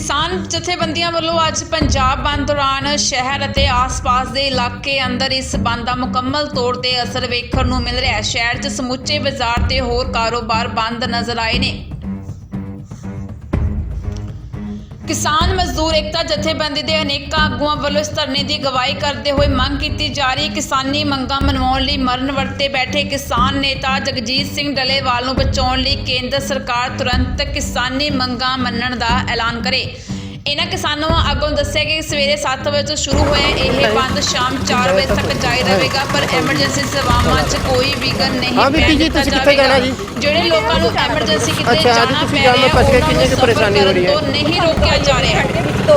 ਕਿਸਾਨ ਜਥੇਬੰਦੀਆਂ ਵੱਲੋਂ ਅੱਜ ਪੰਜਾਬ ਬੰਦ ਦੌਰਾਨ ਸ਼ਹਿਰ ਅਤੇ ਆਸ-ਪਾਸ ਦੇ ਇਲਾਕੇ ਅੰਦਰ ਇਸ ਬੰਦ ਦਾ ਮੁਕੰਮਲ ਤੌਰ ਤੇ ਅਸਰ ਵੇਖਣ ਨੂੰ ਮਿਲ ਰਿਹਾ ਹੈ। ਸ਼ਹਿਰ 'ਚ ਸਮੁੱਚੇ ਬਾਜ਼ਾਰ ਤੇ ਹੋਰ ਕਾਰੋਬਾਰ ਬੰਦ ਨਜ਼ਰ ਆਏ ਨੇ। ਕਿਸਾਨ ਮਜ਼ਦੂਰ ਏਕਤਾ ਜਥੇਬੰਦੀ ਦੇ ਅਨੇਕਾਂ ਆਗੂਆਂ ਵੱਲੋਂ ਇਸ ਧਰਨੇ ਦੀ ਅਗਵਾਈ ਕਰਦੇ ਹੋਏ ਮੰਗ ਕੀਤੀ ਜਾ ਰਹੀ ਹੈ। ਕਿਸਾਨੀ ਮੰਗਾਂ ਮਨਵਾਉਣ ਲਈ ਮਰਨ ਵਰਤੇ ਬੈਠੇ ਕਿਸਾਨ ਨੇਤਾ ਜਗਜੀਤ ਸਿੰਘ ਡਲੇਵਾਲ ਨੂੰ ਬਚਾਉਣ ਲਈ ਕੇਂਦਰ ਸਰਕਾਰ ਤੁਰੰਤ ਕਿਸਾਨੀ ਮੰਗਾਂ ਮੰਨਣ ਦਾ ਐਲਾਨ ਕਰੇ। ਇਹਨਾਂ ਕਿਸਾਨਾਂ ਅੱਗੋਂ ਦੱਸਿਆ ਕਿ ਸਵੇਰੇ 7 ਵਜੇ ਤੋਂ ਸ਼ੁਰੂ ਹੋਇਆ ਇਹ ਬੰਦ ਸ਼ਾਮ 4 ਵਜੇ ਤੱਕ ਜਾਰੀ ਰਹੇਗਾ ਪਰ ਐਮਰਜੈਂਸੀ ਸੇਵਾਵਾਂ 'ਚ ਕੋਈ ਵਿਘਨ ਨਹੀਂ ਹਾਂ ਬੀਬੀ ਪੈਣ ਜੀ, ਦਿੱਤਾ ਤੁਸੀਂ ਕਿੱਥੇ ਜਾਵੇਗਾ। ਜਾਣਾ ਜੀ? ਜਿਹੜੇ ਲੋਕਾਂ ਨੂੰ ਐਮਰਜੈਂਸੀ ਕਿਤੇ ਜਾਣਾ ਪੈ ਰਿਹਾ ਨੂੰ ਕਿੰਨੀ ਕੁ ਪਰੇਸ਼ਾਨੀ ਹੋ ਰਹੀ ਹੈ? ਨਹੀਂ ਰੋਕਿਆ ਜਾ ਰਿਹਾ।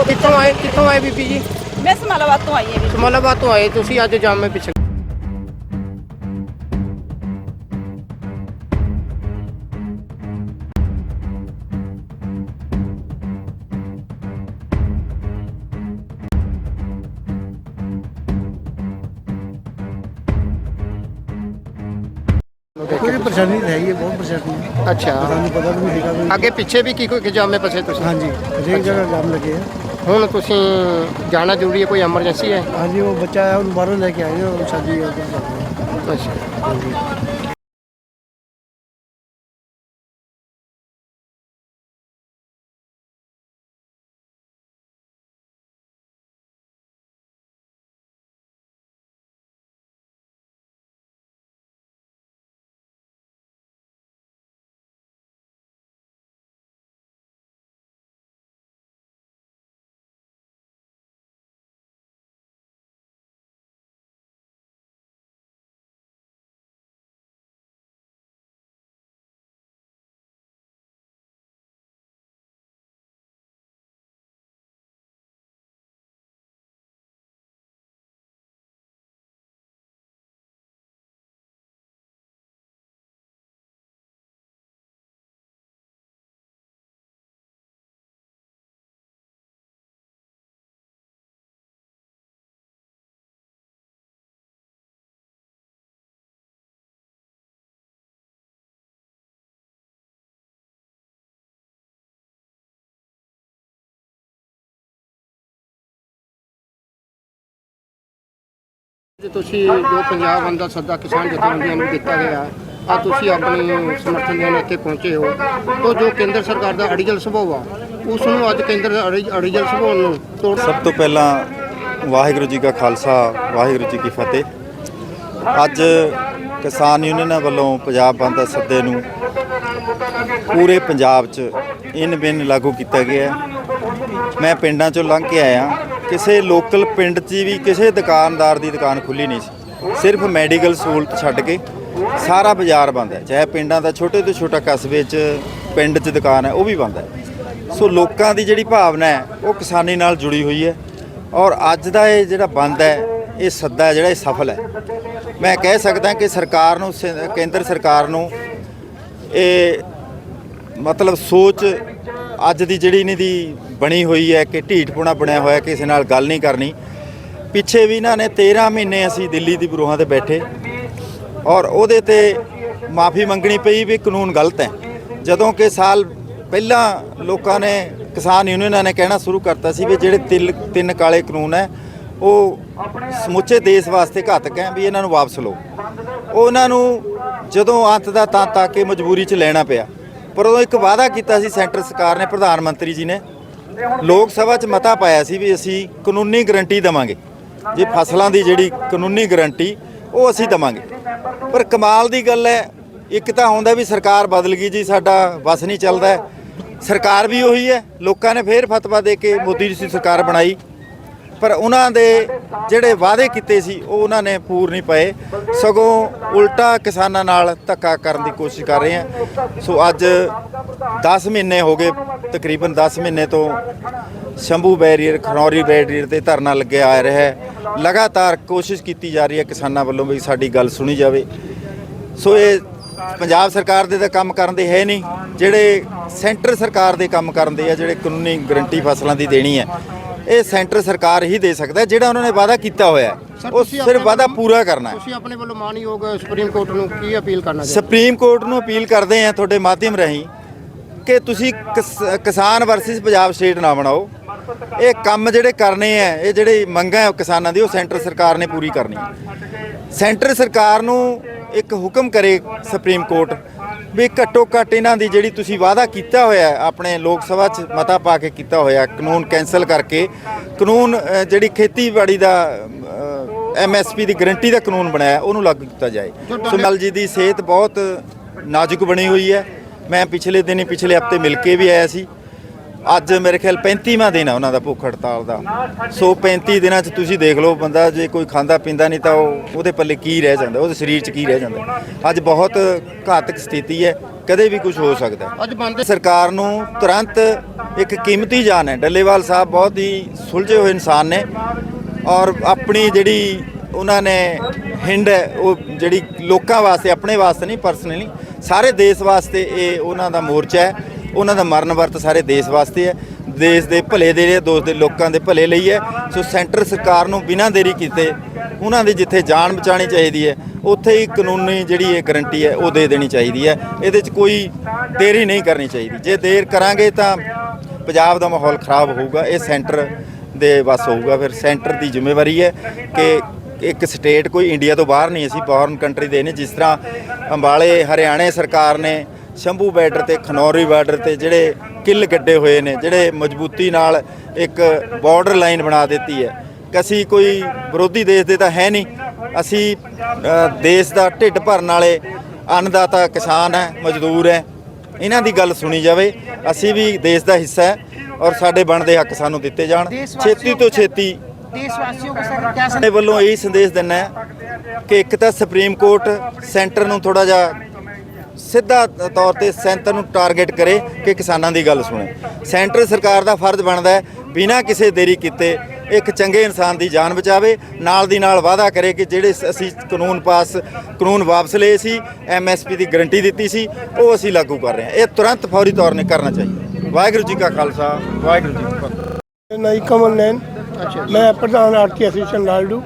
ਕਿੱਥੋਂ ਆਏ ਕਿੱਥੋਂ ਆਏ ਬੀਬੀ ਜੀ? ਮੈਂ ਸਮਾਲਾਬਾਦ ਤੋਂ ਆਈ ਹਾਂ ਸਮਾਲਾਬਾਦ ਤੋਂ ਆਏ ਤੁਸੀਂ ਅੱਜ ਜਾਮੇ ਪਿੱਛੇ। ਅੱਛਾ। ਸਾਨੂੰ ਪਤਾ ਵੀ ਨਹੀਂ ਹੈਗਾ ਵੀ ਅੱਗੇ ਪਿੱਛੇ ਵੀ ਕੀ ਕੋਈ ਜਾਮੇ ਫਸੇ ਤੁਸੀਂ? ਹਾਂਜੀ ਹਰੇਕ ਜਗ੍ਹਾ ਜਾਮ ਲੱਗੇ ਆ। ਹੁਣ ਤੁਸੀਂ ਜਾਣਾ ਜ਼ਰੂਰੀ ਹੈ ਕੋਈ ਐਮਰਜੈਂਸੀ ਹੈ? ਹਾਂਜੀ ਉਹ ਬੱਚਾ ਆਇਆ ਉਹਨੂੰ ਬਾਹਰੋਂ ਲੈ ਕੇ ਆਏ ਨੇ ਉਹ ਸ਼ਾਦੀ ਹੈ। ਅੱਛਾ। ਹਾਂਜੀ। ਜੇ ਤੁਸੀਂ ਜੋ ਪੰਜਾਬ ਬੰਦ ਦਾ ਸੱਦਾ ਕਿਸਾਨ ਜਥੇਬੰਦੀਆਂ ਨੂੰ ਦਿੱਤਾ ਗਿਆ ਆ ਤੁਸੀਂ ਆਪਣੇ ਸਮਰਥਨ ਦੇਣ ਇੱਥੇ ਪਹੁੰਚੇ ਹੋ। ਤਾਂ ਜੋ ਕੇਂਦਰ ਸਰਕਾਰ ਦਾ ਅੜੀਜਲ ਸੁਭਾਅ ਆ ਉਸ ਨੂੰ ਅੱਜ ਕੇਂਦਰ ਅੜੀਜਲ ਸੁਭਾਅ ਨੂੰ ਤੋੜ ਸਭ ਤੋਂ ਪਹਿਲਾਂ ਵਾਹਿਗੁਰੂ ਜੀ ਕਾ ਖਾਲਸਾ, ਵਾਹਿਗੁਰੂ ਜੀ ਕੀ ਫਤਿਹ। ਅੱਜ ਕਿਸਾਨ ਯੂਨੀਅਨਾਂ ਵੱਲੋਂ ਪੰਜਾਬ ਬੰਦ ਦਾ ਸੱਦੇ ਨੂੰ ਪੂਰੇ ਪੰਜਾਬ 'ਚ ਇਨ ਬਿਨ ਲਾਗੂ ਕੀਤਾ ਗਿਆ ਮੈਂ ਪਿੰਡਾਂ 'ਚੋਂ ਲੰਘ ਕੇ ਆਇਆ। ਕਿਸੇ ਲੋਕਲ ਪਿੰਡ 'ਚ ਵੀ ਕਿਸੇ ਦੁਕਾਨਦਾਰ ਦੀ ਦੁਕਾਨ ਖੁੱਲੀ ਨਹੀਂ ਸੀ। ਸਿਰਫ ਮੈਡੀਕਲ ਸਹੂਲਤ ਛੱਡ ਕੇ ਸਾਰਾ ਬਾਜ਼ਾਰ ਬੰਦ ਹੈ। ਚਾਹੇ ਪਿੰਡਾਂ ਦਾ ਛੋਟੇ ਤੋਂ ਛੋਟਾ ਕਸਬੇ 'ਚ, ਪਿੰਡ 'ਚ ਦੁਕਾਨ ਹੈ, ਉਹ ਵੀ ਬੰਦ ਹੈ। ਸੋ ਲੋਕਾਂ ਦੀ ਜਿਹੜੀ ਭਾਵਨਾ ਹੈ, ਉਹ ਕਿਸਾਨੀ ਨਾਲ ਜੁੜੀ ਹੋਈ ਹੈ ਔਰ ਅੱਜ ਦਾ ਇਹ ਜਿਹੜਾ ਬੰਦ ਹੈ, ਇਹ ਸੱਦਾ ਜਿਹੜਾ ਇਹ ਸਫਲ ਹੈ। ਮੈਂ ਕਹਿ ਸਕਦਾ ਕਿ ਸਰਕਾਰ ਨੂੰ, ਸ- ਕੇਂਦਰ ਸਰਕਾਰ ਨੂੰ ਇਹ ਮਤਲਬ ਸੋਚ ਅੱਜ ਦੀ ਜਿਹੜੀ ਇਹਨਾਂ ਦੀ ਬਣੀ ਹੋਈ ਹੈ, ਕਿ ਢੀਠਪੁਣਾ ਬਣਿਆ ਹੋਇਆ, ਕਿਸੇ ਨਾਲ ਗੱਲ ਨਹੀਂ ਕਰਨੀ। ਪਿੱਛੇ ਵੀ ਇਹਨਾਂ ਨੇ 13 ਮਹੀਨੇ ਅਸੀਂ ਦਿੱਲੀ ਦੀ ਬਰੂਹਾਂ ਤੇ ਬੈਠੇ। ਔਰ ਉਹਦੇ ਤੇ ਮਾਫੀ ਮੰਗਣੀ ਪਈ ਵੀ ਕਾਨੂੰਨ ਗਲਤ ਹੈ। ਜਦੋਂ ਕਿ ਸਾਲ ਪਹਿਲਾਂ ਲੋਕਾਂ ਨੇ, ਕਿਸਾਨ ਯੂਨੀਅਨਾਂ ਨੇ ਕਹਿਣਾ ਸ਼ੁਰੂ ਕਰਤਾ ਸੀ ਵੀ ਜਿਹੜੇ ਤਿੰਨ ਤਿੰਨ ਕਾਲੇ ਕਾਨੂੰਨ ਹੈ, ਉਹ ਸਮੁੱਚੇ ਦੇਸ਼ ਵਾਸਤੇ ਘਾਤਕ ਹੈ, ਵੀ ਇਹਨਾਂ ਨੂੰ ਵਾਪਸ ਲਓ। ਉਹਨਾਂ ਨੂੰ ਜਦੋਂ ਅੰਤ ਦਾ ਤਾਂ ਤਾਂ ਕਿ ਮਜਬੂਰੀ 'ਚ ਲੈਣਾ ਪਿਆ। ਪਰ ਉਦੋਂ ਇੱਕ ਵਾਅਦਾ ਕੀਤਾ ਸੀ ਸੈਂਟਰ ਸਰਕਾਰ ਨੇ, ਪ੍ਰਧਾਨ ਮੰਤਰੀ ਜੀ ਨੇ ਲੋਕ ਸਭਾ 'ਚ ਮਤਾ ਪਾਇਆ ਸੀ ਵੀ ਅਸੀਂ ਕਾਨੂੰਨੀ ਗਰੰਟੀ ਦੇਵਾਂਗੇ। ਜੇ ਫਸਲਾਂ ਦੀ ਜਿਹੜੀ ਕਾਨੂੰਨੀ ਗਰੰਟੀ, ਉਹ ਅਸੀਂ ਦੇਵਾਂਗੇ। ਪਰ ਕਮਾਲ ਦੀ ਗੱਲ ਹੈ, ਇੱਕ ਤਾਂ ਹੁੰਦਾ ਵੀ ਸਰਕਾਰ ਬਦਲ ਗਈ ਜੀ, ਸਾਡਾ ਬਸ ਨਹੀਂ ਚੱਲਦਾ। ਸਰਕਾਰ ਵੀ ਉਹੀ ਹੈ, ਲੋਕਾਂ ਨੇ ਫੇਰ ਫਤਵਾ ਦੇ ਕੇ ਮੋਦੀ ਜੀ ਦੀ ਸਰਕਾਰ ਬਣਾਈ। ਪਰ ਉਹਨਾਂ ਦੇ ਜਿਹੜੇ ਵਾਅਦੇ ਕੀਤੇ ਸੀ, ਉਹ ਉਹਨਾਂ ਨੇ ਪੂਰ ਨਹੀਂ ਪਏ। ਸਗੋਂ ਉਲਟਾ ਕਿਸਾਨਾਂ ਨਾਲ ਧੱਕਾ ਕਰਨ ਦੀ ਕੋਸ਼ਿਸ਼ ਕਰ ਰਹੇ ਆ। ਸੋ ਅੱਜ 10 ਮਹੀਨੇ ਹੋ ਗਏ, ਤਕਰੀਬਨ 10 ਮਹੀਨੇ ਤੋਂ ਸ਼ੰਭੂ ਬੈਰੀਅਰ, ਖਨੌਰੀ ਬੈਰੀਅਰ ਤੇ ਧਰਨਾ ਲੱਗਿਆ ਆ ਰਿਹਾ ਹੈ। ਲਗਾਤਾਰ ਕੋਸ਼ਿਸ਼ ਕੀਤੀ ਜਾ ਰਹੀ ਹੈ ਕਿਸਾਨਾਂ ਵੱਲੋਂ ਵੀ ਸਾਡੀ ਗੱਲ ਸੁਣੀ ਜਾਵੇ। ਸੋ ਇਹ ਪੰਜਾਬ ਸਰਕਾਰ ਦੇ ਤਾਂ ਕੰਮ ਕਰਨ ਦੇ ਹੈ ਨਹੀਂ, ਜਿਹੜੇ ਸੈਂਟਰ ਸਰਕਾਰ ਦੇ ਕੰਮ ਕਰਨ ਦੇ ਆ, ਜਿਹੜੇ ਕਾਨੂੰਨੀ ਗਰੰਟੀ ਫਸਲਾਂ ਦੀ ਦੇਣੀ ਹੈ। ਇਹ ਸੈਂਟਰ ਸਰਕਾਰ ਹੀ ਦੇ ਸਕਦਾ ਜਿਹੜਾ ਉਹਨਾਂ ਨੇ ਵਾਅਦਾ ਕੀਤਾ ਹੋਇਆ ਹੈ। ਉਹ ਸਿਰਫ ਵਾਅਦਾ ਪੂਰਾ ਕਰਨਾ ਹੈ। ਤੁਸੀਂ ਆਪਣੇ ਵੱਲੋਂ ਮਾਨਯੋਗ ਸੁਪਰੀਮ ਕੋਰਟ ਨੂੰ ਕੀ ਅਪੀਲ ਕਰਨਾ ਚਾਹੁੰਦੇ ਸੁਪਰੀਮ ਕੋਰਟ ਨੂੰ ਅਪੀਲ ਕਰਦੇ ਆ ਤੁਹਾਡੇ ਮਾਧਿਅਮ ਰਾਹੀਂ ਕਿ ਤੁਸੀਂ ਕਿਸ- ਕਿਸਾਨ ਵਰਸਸ ਪੰਜਾਬ ਸਟੇਟ ਨਾ ਬਣਾਓ। ਇਹ ਕੰਮ ਜਿਹੜੇ ਕਰਨੇ ਆ ਇਹ ਜਿਹੜੇ ਮੰਗਾਂ ਹੈ ਕਿਸਾਨਾਂ ਦੀ ਉਹ ਸੈਂਟਰ ਸਰਕਾਰ ਨੇ ਪੂਰੀ ਕਰਨੀ ਹੈ। ਸੈਂਟਰ ਸਰਕਾਰ ਨੂੰ ਇੱਕ ਹੁਕਮ ਕਰੇ ਸੁਪਰੀਮ ਕੋਰਟ ਵੀ ਘੱਟੋ ਘੱਟ ਇਹਨਾਂ ਦੀ ਜਿਹੜੀ ਤੁਸੀਂ ਵਾਅਦਾ ਕੀਤਾ ਹੋਇਆ ਆਪਣੇ ਲੋਕ ਸਭਾ 'ਚ ਮਤਾ ਪਾ ਕੇ ਕੀਤਾ ਹੋਇਆ ਕਾਨੂੰਨ ਕੈਨਸਲ ਕਰਕੇ ਕਾਨੂੰਨ ਜਿਹੜੀ ਖੇਤੀਬਾੜੀ ਦਾ ਐਮਐਸਪੀ ਦੀ ਗਰੰਟੀ ਦਾ ਕਾਨੂੰਨ ਬਣਾਇਆ ਉਹਨੂੰ ਲਾਗੂ ਕੀਤਾ ਜਾਏ। ਸੁਮਲ ਜੀ ਦੀ ਸਿਹਤ ਬਹੁਤ ਨਾਜ਼ੁਕ ਬਣੀ ਹੋਈ ਹੈ। ਮੈਂ ਪਿਛਲੇ ਦਿਨੀ ਪਿਛਲੇ ਹਫ਼ਤੇ ਮਿਲ ਕੇ ਵੀ ਆਇਆ ਸੀ। ਅੱਜ ਮੇਰੇ ਖਿਆਲ 35ਵਾਂ ਦਿਨ ਹੈ ਉਹਨਾਂ ਦਾ ਭੁੱਖ ਹੜਤਾਲ ਦਾ। ਸੋ 35 ਦਿਨਾਂ 'ਚ ਤੁਸੀਂ ਦੇਖ ਲਓ ਬੰਦਾ ਜੇ ਕੋਈ ਖਾਂਦਾ ਪੀਂਦਾ ਨਹੀਂ ਤਾਂ ਉਹ ਉਹਦੇ ਪੱਲੇ ਕੀ ਰਹਿ ਜਾਂਦਾ ਉਹਦੇ ਸਰੀਰ 'ਚ ਕੀ ਰਹਿ ਜਾਂਦਾ। ਅੱਜ ਬਹੁਤ ਘਾਤਕ ਸਥਿਤੀ ਹੈ ਕਦੇ ਵੀ ਕੁਝ ਹੋ ਸਕਦਾ। ਅੱਜ ਬੰਦ ਸਰਕਾਰ ਨੂੰ ਤੁਰੰਤ ਇੱਕ ਕੀਮਤੀ ਜਾਨ ਹੈ। ਡੱਲੇਵਾਲ ਸਾਹਿਬ ਬਹੁਤ ਹੀ ਸੁਲਝੇ ਹੋਏ ਇਨਸਾਨ ਨੇ ਔਰ ਆਪਣੀ ਜਿਹੜੀ ਉਹਨਾਂ ਨੇ ਹਿੰਡ ਹੈ ਉਹ ਜਿਹੜੀ ਲੋਕਾਂ ਵਾਸਤੇ ਆਪਣੇ ਵਾਸਤੇ ਨਹੀਂ ਪਰਸਨਲੀ ਸਾਰੇ ਦੇਸ਼ ਵਾਸਤੇ ਇਹ ਉਹਨਾਂ ਦਾ ਮੋਰਚਾ ਹੈ। ਉਹਨਾਂ ਦਾ ਮਰਨ ਵਰਤ ਸਾਰੇ ਦੇਸ਼ ਵਾਸਤੇ ਹੈ। ਦੇਸ਼ ਦੇ ਭਲੇ ਦੇ ਲਈ ਦੋਸਤ ਦੇ ਲੋਕਾਂ ਦੇ ਭਲੇ ਲਈ ਹੈ। ਸੋ ਸੈਂਟਰ ਸਰਕਾਰ ਨੂੰ ਬਿਨਾਂ ਦੇਰੀ ਕੀਤੇ ਉਹਨਾਂ ਦੀ ਜਿੱਥੇ ਜਾਨ ਬਚਾਣੀ ਚਾਹੀਦੀ ਹੈ, ਉੱਥੇ ਹੀ ਕਾਨੂੰਨੀ ਜਿਹੜੀ ਇਹ ਗਰੰਟੀ ਹੈ, ਉਹ ਦੇ ਦੇਣੀ ਚਾਹੀਦੀ ਹੈ। ਇਹਦੇ 'ਚ ਕੋਈ ਦੇਰੀ ਨਹੀਂ ਕਰਨੀ ਚਾਹੀਦੀ। ਜੇ ਦੇਰ ਕਰਾਂਗੇ ਤਾਂ ਪੰਜਾਬ ਦਾ ਮਾਹੌਲ ਖਰਾਬ ਹੋਊਗਾ, ਇਹ ਸੈਂਟਰ ਦੇ ਵੱਸ ਹੋਊਗਾ। ਫਿਰ ਸੈਂਟਰ ਦੀ ਜ਼ਿੰਮੇਵਾਰੀ ਹੈ ਕਿ ਇੱਕ ਸਟੇਟ ਕੋਈ ਇੰਡੀਆ ਤੋਂ ਬਾਹਰ ਨਹੀਂ, ਅਸੀਂ ਫੋਰਨ ਕੰਟਰੀ ਦੇ ਨੇ। ਜਿਸ ਤਰ੍ਹਾਂ ਅੰਬਾਲੇ, ਹਰਿਆਣੇ ਸਰਕਾਰ ਨੇ ਸ਼ੰਭੂ ਬਾਰਡਰ ਤੇ ਖਨੌਰੀ ਬਾਰਡਰ ਤੇ ਜਿਹੜੇ ਕਿੱਲ ਗੱਡੇ ਹੋਏ ਨੇ ਜਿਹੜੇ ਮਜ਼ਬੂਤੀ ਨਾਲ ਇੱਕ ਬਾਰਡਰ ਲਾਈਨ ਬਣਾ ਦਿੱਤੀ ਹੈ। ਅਸੀਂ ਕੋਈ ਵਿਰੋਧੀ ਦੇਸ਼ ਦੇ ਤਾਂ ਹੈ ਨਹੀਂ। ਅਸੀਂ ਦੇਸ਼ ਦਾ ਢਿੱਡ ਭਰਨ ਵਾਲੇ ਅੰਨਦਾਤਾ ਕਿਸਾਨ ਹੈ ਮਜ਼ਦੂਰ ਹੈ। ਇਹਨਾਂ ਦੀ ਗੱਲ ਸੁਣੀ ਜਾਵੇ ਅਸੀਂ ਵੀ ਦੇਸ਼ ਦਾ ਹਿੱਸਾ ਹੈ ਔਰ ਸਾਡੇ ਬਣਦੇ ਹੱਕ ਸਾਨੂੰ ਦਿੱਤੇ ਜਾਣ। ਛੇਤੀ ਤੋਂ ਛੇਤੀ ਦੇਸ਼ ਵਾਸੀਆਂ ਨੂੰ ਸਰ ਕਿਆ ਵੱਲੋਂ ਇਹ ਸੰਦੇਸ਼ ਦਿੰਨਾ ਹੈ ਕਿ ਇੱਕ ਤਾਂ ਸੁਪਰੀਮ ਕੋਰਟ ਸੈਂਟਰ ਨੂੰ ਥੋੜਾ ਜਿਹਾ ਸਿੱਧਾ ਤੌਰ ਤੇ ਸੈਂਟਰ ਨੂੰ ਟਾਰਗੇਟ ਕਰੇ ਕਿ ਕਿਸਾਨਾਂ ਦੀ ਗੱਲ ਸੁਣੇ। ਸੈਂਟਰ ਸਰਕਾਰ ਦਾ ਫਰਜ਼ ਬਣਦਾ ਹੈ ਬਿਨਾਂ ਕਿਸੇ ਦੇਰੀ ਕੀਤੇ ਇੱਕ ਚੰਗੇ ਇਨਸਾਨ ਦੀ ਜਾਨ ਬਚਾਵੇ ਨਾਲ ਦੀ ਨਾਲ ਵਾਅਦਾ ਕਰੇ ਕਿ ਜਿਹੜੇ ਅਸੀਂ ਕਾਨੂੰਨ ਪਾਸ ਕਾਨੂੰਨ ਵਾਪਸ ਲਏ ਸੀ ਐਮਐਸਪੀ ਦੀ ਗਾਰੰਟੀ ਦਿੱਤੀ ਸੀ ਉਹ ਅਸੀਂ ਲਾਗੂ ਕਰ ਰਹੇ ਹਾਂ। ਇਹ ਤੁਰੰਤ ਫੌਰੀ ਤੌਰ 'ਤੇ ਕਰਨਾ ਚਾਹੀਦਾ ਵਾਹਿਗੁਰੂ ਜੀ ਕਾ ਖਾਲਸਾ ਵਾਹਿਗੁਰੂ ਜੀ ਕੀ ਫਤਿਹ। ਕਮਲ ਨੈਨ ਮੈਂ ਪ੍ਰਧਾਨ ਆਰਤੀ ਐਸੋਸੀਏਸ਼ਨ ਲਾਲਡੂ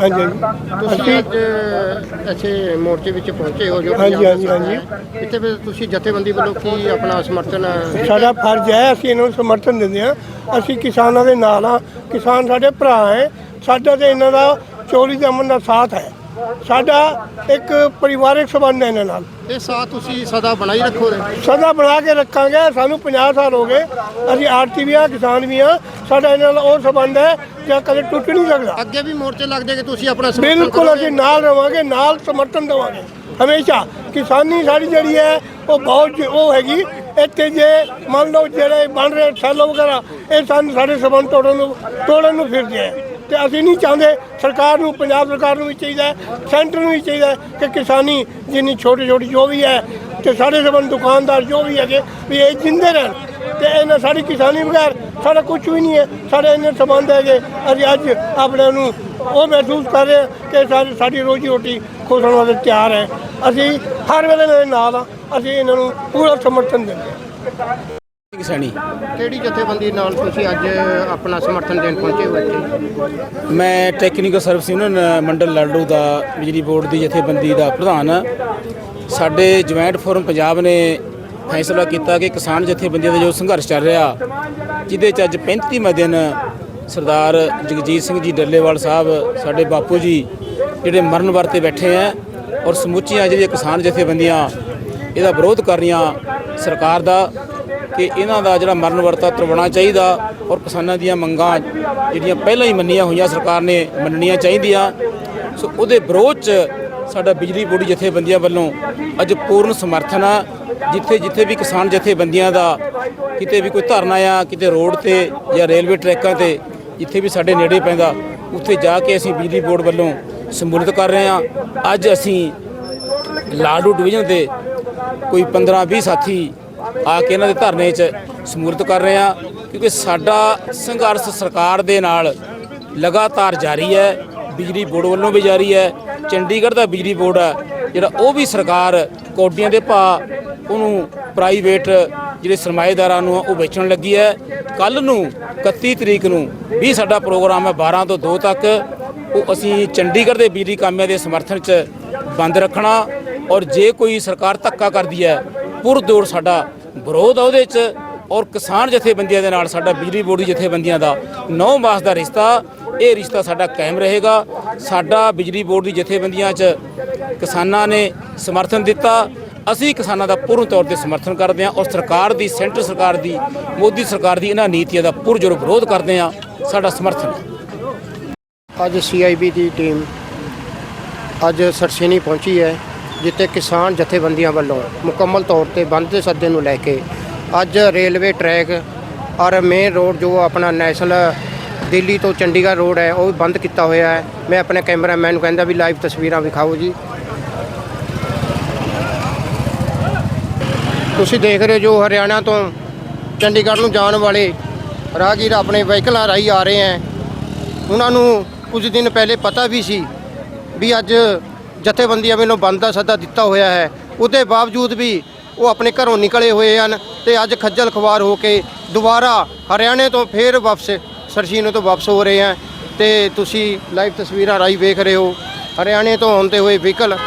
ਹਾਂਜੀ ਹਾਂਜੀ। ਅੱਜ ਇੱਥੇ ਮੋਰਚੇ ਵਿੱਚ ਪਹੁੰਚੇ ਹੋ ਜੋ ਹਾਂਜੀ, ਪੰਜਾਬ ਹਾਂਜੀ, ਹੈ। ਇੱਥੇ ਫਿਰ ਤੁਸੀਂ ਜਥੇਬੰਦੀ ਵੱਲੋਂ ਕੀ ਆਪਣਾ ਸਮਰਥਨ ਸਾਡਾ ਫਰਜ਼ ਹੈ ਅਸੀਂ ਇਹਨਾਂ ਨੂੰ ਸਮਰਥਨ ਦਿੰਦੇ ਹਾਂ। ਅਸੀਂ ਕਿਸਾਨਾਂ ਦੇ ਨਾਲ ਆ ਕਿਸਾਨ ਸਾਡੇ ਭਰਾ ਹੈ। ਸਾਡਾ ਤੇ ਇਹਨਾਂ ਦਾ ਚੋਰੀ ਦੇ ਅਮਨ ਦਾ ਸਾਥ ਹੈ। ਸਾਡਾ ਇੱਕ ਪਰਿਵਾਰਕ ਸੰਬੰਧ ਹੈ ਇਹਨਾਂ ਨਾਲ। ਇਹ ਸਾਥ ਤੁਸੀਂ ਸਦਾ ਬਣਾਈ ਰੱਖੋਗੇ ਸਦਾ ਬਣਾ ਕੇ ਰੱਖਾਂਗੇ ਸਾਨੂੰ 50 ਸਾਲ ਹੋ ਗਏ ਅਸੀਂ ਆਰਤੀ ਵੀ ਆ ਕਿਸਾਨ ਵੀ ਆ ਸਾਡਾ ਇਹਨਾਂ ਨਾਲ ਉਹ ਸੰਬੰਧ ਹੈ ਜਿਹੜਾ ਕਦੇ ਟੁੱਟ ਨਹੀਂ ਸਕਦਾ। ਅੱਗੇ ਵੀ ਮੋਰਚੇ ਲੱਗਦੇ ਕਿ ਤੁਸੀਂ ਆਪਣਾ ਸਮਰਥਨ ਬਿਲਕੁਲ। ਅਸੀਂ ਨਾਲ ਰਵਾਂਗੇ ਨਾਲ ਸਮਰਥਨ ਦੇਵਾਂਗੇ। ਹਮੇਸ਼ਾ ਕਿਸਾਨੀ ਸਾਡੀ ਜਿਹੜੀ ਹੈ ਉਹ ਬਹੁਤ ਉਹ ਹੈਗੀ। ਇੱਥੇ ਜੇ ਮੰਨ ਲਓ ਜਿਹੜੇ ਬਣ ਰਹੇ ਸੈਲੋ ਵਗੈਰਾ ਇਹ ਸਾਨੂੰ ਸਾਡੇ ਸਬੰਧ ਤੋੜਨ ਨੂੰ ਤੋੜਨ ਨੂੰ ਫਿਰਦੇ ਹੈ ਤੇ ਅਸੀਂ ਨਹੀਂ ਚਾਹੁੰਦੇ ਸਰਕਾਰ ਨੂੰ, ਪੰਜਾਬ ਸਰਕਾਰ ਨੂੰ ਵੀ ਚਾਹੀਦਾ ਸੈਂਟਰ ਨੂੰ ਵੀ ਚਾਹੀਦਾ ਕਿ ਕਿਸਾਨੀ ਜਿੰਨੀ ਛੋਟੀ ਛੋਟੀ ਜੋ ਵੀ ਹੈ ਤੇ ਸਾਡੇ ਸਬੰਧ ਦੁਕਾਨਦਾਰ ਜੋ ਵੀ ਹੈਗੇ ਵੀ ਇਹ ਜਿੰਦੇ ਰਹਿਣ ਤੇ ਇਹਨਾਂ ਸਾਡੀ ਕਿਸਾਨੀ ਬਗੈਰ ਸਾਡਾ ਕੁਝ ਵੀ ਨਹੀਂ ਹੈ, ਸਾਡੇ ਇੰਨੇ ਸੰਬੰਧ ਹੈਗੇ। ਅਸੀਂ ਅੱਜ ਆਪਣੇ ਨੂੰ ਉਹ ਮਹਿਸੂਸ ਕਰ ਰਹੇ ਹਾਂ ਕਿ ਸਾਡੀ ਸਾਡੀ ਰੋਜੀ ਰੋਟੀ ਖੋਸਣ ਵਾਸਤੇ ਤਿਆਰ ਹੈ। ਅਸੀਂ ਹਰ ਵੇਲੇ ਇਹਨਾਂ ਨਾਲ ਆ ਅਸੀਂ ਇਹਨਾਂ ਨੂੰ ਪੂਰਾ ਸਮਰਥਨ ਦਿੰਦੇ ਹਾਂ। ਸਿੰਘ ਸੈਣੀ। ਕਿਹੜੀ ਜਥੇਬੰਦੀ ਨਾਲ ਤੁਸੀਂ ਅੱਜ ਆਪਣਾ ਸਮਰਥਨ ਦੇਣ ਪਹੁੰਚੇ ਹੋ ਇੱਥੇ? ਮੈਂ ਟੈਕਨੀਕਲ ਸਰਵਿਸ ਯੂਨੀਅਨ ਮੰਡਲ ਲੜਡੂ ਦਾ ਬਿਜਲੀ ਬੋਰਡ ਦੀ ਜਥੇਬੰਦੀ ਦਾ ਪ੍ਰਧਾਨ। ਹਾਂ ਸਾਡੇ ਜੁਆਇੰਟ ਫੋਰਮ ਪੰਜਾਬ ਨੇ ਫੈਸਲਾ ਕੀਤਾ ਕਿ ਕਿਸਾਨ ਜਥੇਬੰਦੀਆਂ ਦਾ ਜੋ ਸੰਘਰਸ਼ ਚੱਲ ਰਿਹਾ ਜਿਹਦੇ ਚ ਅੱਜ 35ਵਾਂ ਦਿਨ ਸਰਦਾਰ ਜਗਜੀਤ ਸਿੰਘ ਜੀ ਡੱਲੇਵਾਲ ਸਾਹਿਬ ਸਾਡੇ ਬਾਪੂ ਜੀ ਜਿਹੜੇ ਮਰਨ ਵਰਤੇ ਬੈਠੇ ਆ ਔਰ ਸਮੁੱਚੀਆਂ ਜਿਹੜੀਆਂ ਕਿਸਾਨ ਜਥੇਬੰਦੀਆਂ ਇਹਦਾ ਵਿਰੋਧ ਕਰ ਰਹੀਆਂ ਸਰਕਾਰ ਦਾ ਕਿ ਇਹਨਾਂ ਦਾ ਜਿਹੜਾ ਮਰਨ ਵਰਤਾ ਤਰਵਾਉਣਾ ਚਾਹੀਦਾ ਔਰ ਕਿਸਾਨਾਂ ਦੀਆਂ ਮੰਗਾਂ ਜਿਹੜੀਆਂ ਪਹਿਲਾਂ ਹੀ ਮੰਨੀਆਂ ਹੋਈਆਂ ਸਰਕਾਰ ਨੇ ਮੰਨਣੀਆਂ ਚਾਹੀਦੀਆਂ। ਸੋ ਉਹਦੇ ਵਿਰੋਧ 'ਚ ਸਾਡਾ ਬਿਜਲੀ ਬੋਰਡ ਜਥੇਬੰਦੀਆਂ ਵੱਲੋਂ ਅੱਜ ਪੂਰਨ ਸਮਰਥਨ ਆ। ਜਿੱਥੇ ਜਿੱਥੇ ਵੀ ਕਿਸਾਨ ਜਥੇਬੰਦੀਆਂ ਦਾ ਕਿਤੇ ਵੀ ਕੋਈ ਧਰਨਾ ਆ, ਕਿਤੇ ਰੋਡ ਤੇ ਜਾਂ ਰੇਲਵੇ ਟਰੈਕਾਂ ਤੇ ਜਿੱਥੇ ਵੀ ਸਾਡੇ ਨੇੜੇ ਪੈਂਦਾ, ਉੱਥੇ ਜਾ ਕੇ ਅਸੀਂ ਬਿਜਲੀ ਬੋਰਡ ਵੱਲੋਂ ਸੰਬੋਧਿਤ ਕਰ ਰਹੇ ਹਾਂ ਅੱਜ ਅਸੀਂ ਲਾਡੂ ਡਿਵੀਜ਼ਨ ਦੇ ਕੋਈ 15 20 ਸਾਥੀ ਆ ਕੇ ਇਹਨਾਂ ਦੇ ਧਰਨੇ 'ਚ ਸਮੂਰਤ ਕਰ ਰਹੇ ਆ ਕਿਉਂਕਿ ਸਾਡਾ ਸੰਘਰਸ਼ ਸਰਕਾਰ ਦੇ ਨਾਲ ਲਗਾਤਾਰ ਜਾਰੀ ਹੈ ਬਿਜਲੀ ਬੋਰਡ ਵੱਲੋਂ ਵੀ ਜਾਰੀ ਹੈ ਚੰਡੀਗੜ੍ਹ ਦਾ ਬਿਜਲੀ ਬੋਰਡ ਹੈ ਜਿਹੜਾ ਉਹ ਵੀ ਸਰਕਾਰ ਕੋਡੀਆਂ ਦੇ ਭਾਅ ਉਹਨੂੰ ਪ੍ਰਾਈਵੇਟ ਜਿਹੜੇ ਸਰਮਾਏਦਾਰਾਂ ਨੂੰ ਆ, ਉਹ ਵੇਚਣ ਲੱਗੀ ਹੈ। ਕੱਲ ਨੂੰ 31 ਤਰੀਕ ਨੂੰ ਵੀ ਸਾਡਾ ਪ੍ਰੋਗਰਾਮ ਹੈ 12 ਤੋਂ 2 ਤੱਕ ਉਹ ਅਸੀਂ ਚੰਡੀਗੜ੍ਹ ਦੇ ਬਿਜਲੀ ਕਾਮਿਆਂ ਦੇ ਸਮਰਥਨ 'ਚ ਬੰਦ ਰੱਖਣਾ ਔਰ ਜੇ ਕੋਈ ਸਰਕਾਰ ਧੱਕਾ ਕਰਦੀ ਹੈ ਪੁਰਦੌੜ ਸਾਡਾ ਵਿਰੋਧ ਆ ਉਹਦੇ 'ਚ ਔਰ ਕਿਸਾਨ ਜਥੇਬੰਦੀਆਂ ਦੇ ਨਾਲ ਸਾਡਾ ਬਿਜਲੀ ਬੋਰਡ ਦੀ ਜਥੇਬੰਦੀਆਂ ਦਾ 9 ਮਾਸ ਦਾ ਰਿਸ਼ਤਾ, ਇਹ ਰਿਸ਼ਤਾ ਸਾਡਾ ਕਾਇਮ ਰਹੇਗਾ। ਸਾਡਾ ਬਿਜਲੀ ਬੋਰਡ ਦੀ ਜਥੇਬੰਦੀਆਂ 'ਚ ਕਿਸਾਨਾਂ ਨੇ ਸਮਰਥਨ ਦਿੱਤਾ। ਅਸੀਂ ਕਿਸਾਨਾਂ ਦਾ ਪੂਰਨ ਤੌਰ ਤੇ ਸਮਰਥਨ ਕਰਦੇ ਹਾਂ ਔਰ ਸਰਕਾਰ ਦੀ, ਸੈਂਟਰ ਸਰਕਾਰ ਦੀ, ਮੋਦੀ ਸਰਕਾਰ ਦੀ ਇਹਨਾਂ ਨੀਤੀਆਂ ਦਾ ਪੁਰਜੋਰ ਵਿਰੋਧ ਕਰਦੇ ਹਾਂ। ਸਾਡਾ ਸਮਰਥਨ ਹੈ। ਅੱਜ ਸੀਆਈਬੀ ਦੀ ਟੀਮ ਅੱਜ ਸਰਸੇਨੀ ਪਹੁੰਚੀ ਹੈ। ਜਿੱਥੇ ਕਿਸਾਨ ਜਥੇਬੰਦੀਆਂ ਵੱਲੋਂ ਮੁਕੰਮਲ ਤੌਰ ਤੇ ਬੰਦ ਦੇ ਸੱਦੇ ਨੂੰ ਲੈ ਕੇ ਅੱਜ ਰੇਲਵੇ ਟਰੈਕ ਔਰ ਮੇਨ ਰੋਡ ਜੋ ਆਪਣਾ ਨੈਸ਼ਨਲ ਦਿੱਲੀ ਤੋਂ ਚੰਡੀਗੜ੍ਹ ਰੋਡ ਹੈ, ਉਹ ਬੰਦ ਕੀਤਾ ਹੋਇਆ ਹੈ। ਮੈਂ ਆਪਣੇ ਕੈਮਰਾਮੈਨ ਨੂੰ ਕਹਿੰਦਾ ਵੀ ਲਾਈਵ ਤਸਵੀਰਾਂ ਵਿਖਾਓ ਜੀ। ਤੁਸੀਂ ਦੇਖ ਰਹੇ ਹੋ ਜੋ ਹਰਿਆਣਾ ਤੋਂ ਚੰਡੀਗੜ੍ਹ ਨੂੰ ਜਾਣ ਵਾਲੇ ਰਾਹਗੀਰ ਆਪਣੇ ਵਹੀਕਲਾਂ ਰਾਹੀਂ ਆ ਰਹੇ ਹੈ। ਉਹਨਾਂ ਨੂੰ ਕੁਝ ਦਿਨ ਪਹਿਲੇ ਪਤਾ ਵੀ ਸੀ ਵੀ ਅੱਜ ਜਥੇਬੰਦੀਆਂ ਵੱਲੋਂ ਬੰਦ ਦਾ ਸੱਦਾ ਦਿੱਤਾ ਹੋਇਆ ਹੈ। ਉਹਦੇ ਬਾਵਜੂਦ ਵੀ ਉਹ ਆਪਣੇ ਘਰੋਂ ਨਿਕਲੇ ਹੋਏ ਹਨ ਤੇ ਅੱਜ ਖੱਜਲ ਖਵਾਰ ਹੋ ਕੇ ਦੁਬਾਰਾ ਹਰਿਆਣੇ ਤੋਂ ਫੇਰ ਵਾਪਸ, ਸਰਸ਼ੀਨੇ ਤੋਂ ਵਾਪਸ ਹੋ ਰਹੇ ਹਨ ਤੇ ਤੁਸੀਂ ਲਾਈਵ ਤਸਵੀਰਾਂ ਰਾਹੀਂ ਵੇਖ ਰਹੇ ਹੋ, ਹਰਿਆਣੇ ਤੋਂ ਆਉਂਦੇ ਹੋਏ ਵਹੀਕਲ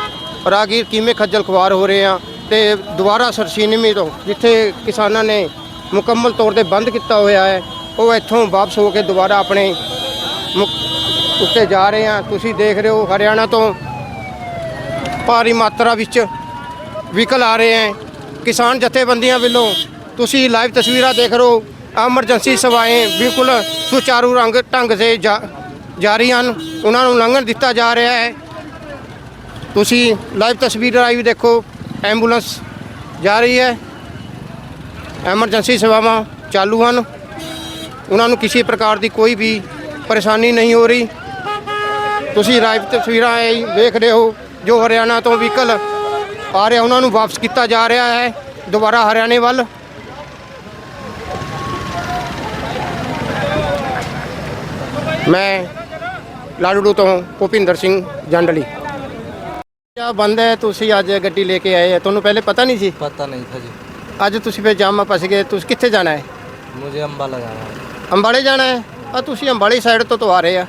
ਰਾਗੀਰ ਕਿਵੇਂ ਖੱਜਲ ਖਵਾਰ ਹੋ ਰਹੇ ਆ ਤੇ ਦੁਬਾਰਾ ਸਰਸ਼ੀਨਮੀ ਤੋਂ, ਜਿੱਥੇ ਕਿਸਾਨਾਂ ਨੇ ਮੁਕੰਮਲ ਤੌਰ ਤੇ ਬੰਦ ਕੀਤਾ ਹੋਇਆ ਹੈ, ਉਹ ਇੱਥੋਂ ਵਾਪਸ ਹੋ ਕੇ ਦੁਬਾਰਾ ਆਪਣੇ ਮੁਕ- ਉੱਤੇ ਜਾ ਰਹੇ ਆ। ਤੁਸੀਂ ਦੇਖ ਰਹੇ ਹੋ ਹਰਿਆਣਾ ਤੋਂ ਭਾਰੀ ਮਾਤਰਾ ਵਿੱਚ ਵਹੀਕਲ ਆ ਰਹੇ ਹੈ। ਕਿਸਾਨ ਜਥੇਬੰਦੀਆਂ ਵੱਲੋਂ ਤੁਸੀਂ ਲਾਈਵ ਤਸਵੀਰਾਂ ਦੇਖ ਰਹੇ ਹੋ। ਐਮਰਜੈਂਸੀ ਸੇਵਾएं ਬਿਲਕੁਲ ਸੁਚਾਰੂ ਰੰਗ ਢੰਗ ਸੇ ਜਾ- ਜਾਰੀ ਹਨ। ਉਹਨਾਂ ਨੂੰ ਲੰਘਣ ਦਿੱਤਾ ਜਾ ਰਿਹਾ ਹੈ। ਤੁਸੀਂ ਲਾਈਵ ਤਸਵੀਰ ਰਾਹੀਂ ਵੀ ਦੇਖੋ, ਐਂਬੂਲੈਂਸ ਜਾ ਰਹੀ ਹੈ। ਐਮਰਜੈਂਸੀ ਸੇਵਾਵਾਂ ਚਾਲੂ ਹਨ। ਉਹਨਾਂ ਨੂੰ ਕਿਸੇ ਪ੍ਰਕਾਰ ਦੀ ਕੋਈ ਵੀ ਪਰੇਸ਼ਾਨੀ ਨਹੀਂ ਹੋ ਰਹੀ। ਤੁਸੀਂ ਲਾਈਵ ਤਸਵੀਰਾਂ ਇਹ ਵੇਖ ਰਹੇ ਹੋ। ਜੋ ਹਰਿਆਣਾ ਤੋਂ ਵਹੀਕਲ ਆ ਰਿਹਾ ਉਹਨਾਂ ਨੂੰ ਵਾਪਸ ਕੀਤਾ ਜਾ ਰਿਹਾ ਹੈ ਦੁਬਾਰਾ ਹਰਿਆਣੇ ਵੱਲ ਮੈਂ ਲਾੜੂ ਤੋਂ ਭੁਪਿੰਦਰ ਸਿੰਘ ਜੰਡਲੀ ਕਿਆ ਬੰਦ ਹੈ ਤੁਸੀਂ ਅੱਜ ਗੱਡੀ ਲੈ ਕੇ ਆਏ ਹੋ ਤੁਹਾਨੂੰ ਪਹਿਲੇ ਪਤਾ ਨਹੀਂ ਸੀ पता नहीं था जी ਅੱਜ ਤੁਸੀਂ ਫਿਰ ਜਾਮ ਫਸ ਗਏ ਤੁਸੀਂ ਕਿੱਥੇ ਜਾਣਾ ਹੈ मुझे अम्बाला जाना है ਅੰਬਾਲੇ ਜਾਣਾ ਹੈ ਆ ਤੁਸੀਂ ਅੰਬਾਲੇ ਸਾਈਡ ਤੋਂ ਤੋਂ ਆ ਰਹੇ ਆ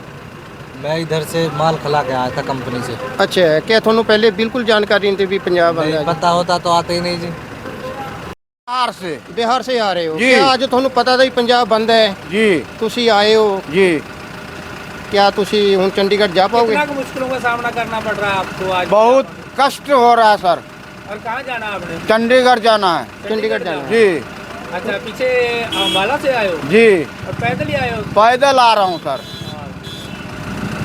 मैं इधर से माल खिला के आया था कंपनी से ਅੱਛਾ ਕਿ ਤੁਹਾਨੂੰ ਪਹਿਲੇ ਬਿਲਕੁਲ ਜਾਣਕਾਰੀ ਨਹੀਂ ਸੀ ਵੀ ਪੰਜਾਬ ਬੰਦ नहीं ਹੈ पता होता तो आते ही नहीं जी ਬਿਹਾਰ ਸੇ ਬਿਹਾਰ ਸੇ ਆ ਰਹੇ ਹੋ ਜੀ। ਕਿਆ ਅੱਜ ਤੁਹਾਨੂੰ ਪਤਾ ਤਾਂ ਹੀ ਪੰਜਾਬ ਬੰਦ ਹੈ ਜੀ ਤੁਸੀਂ ਆਏ ਹੋ ਜੀ ਕਿਆ ਤੁਸੀਂ ਹੁਣ ਚੰਡੀਗੜ੍ਹ ਜਾ ਪਾਓਗੇ मुश्किलों का सामना करना पड़ रहा है आपको आज बहुत कष्ट हो रहा है सर और कहाँ जाना है आपने चंडीगढ़ जाना है ਚੰਡੀਗੜ੍ਹ ਜਾਣਾ ਹੈ। जी अच्छा पीछे अम्बाला से आए हो जी और पैदल ही आए हो पैदल आ रहा हूँ सर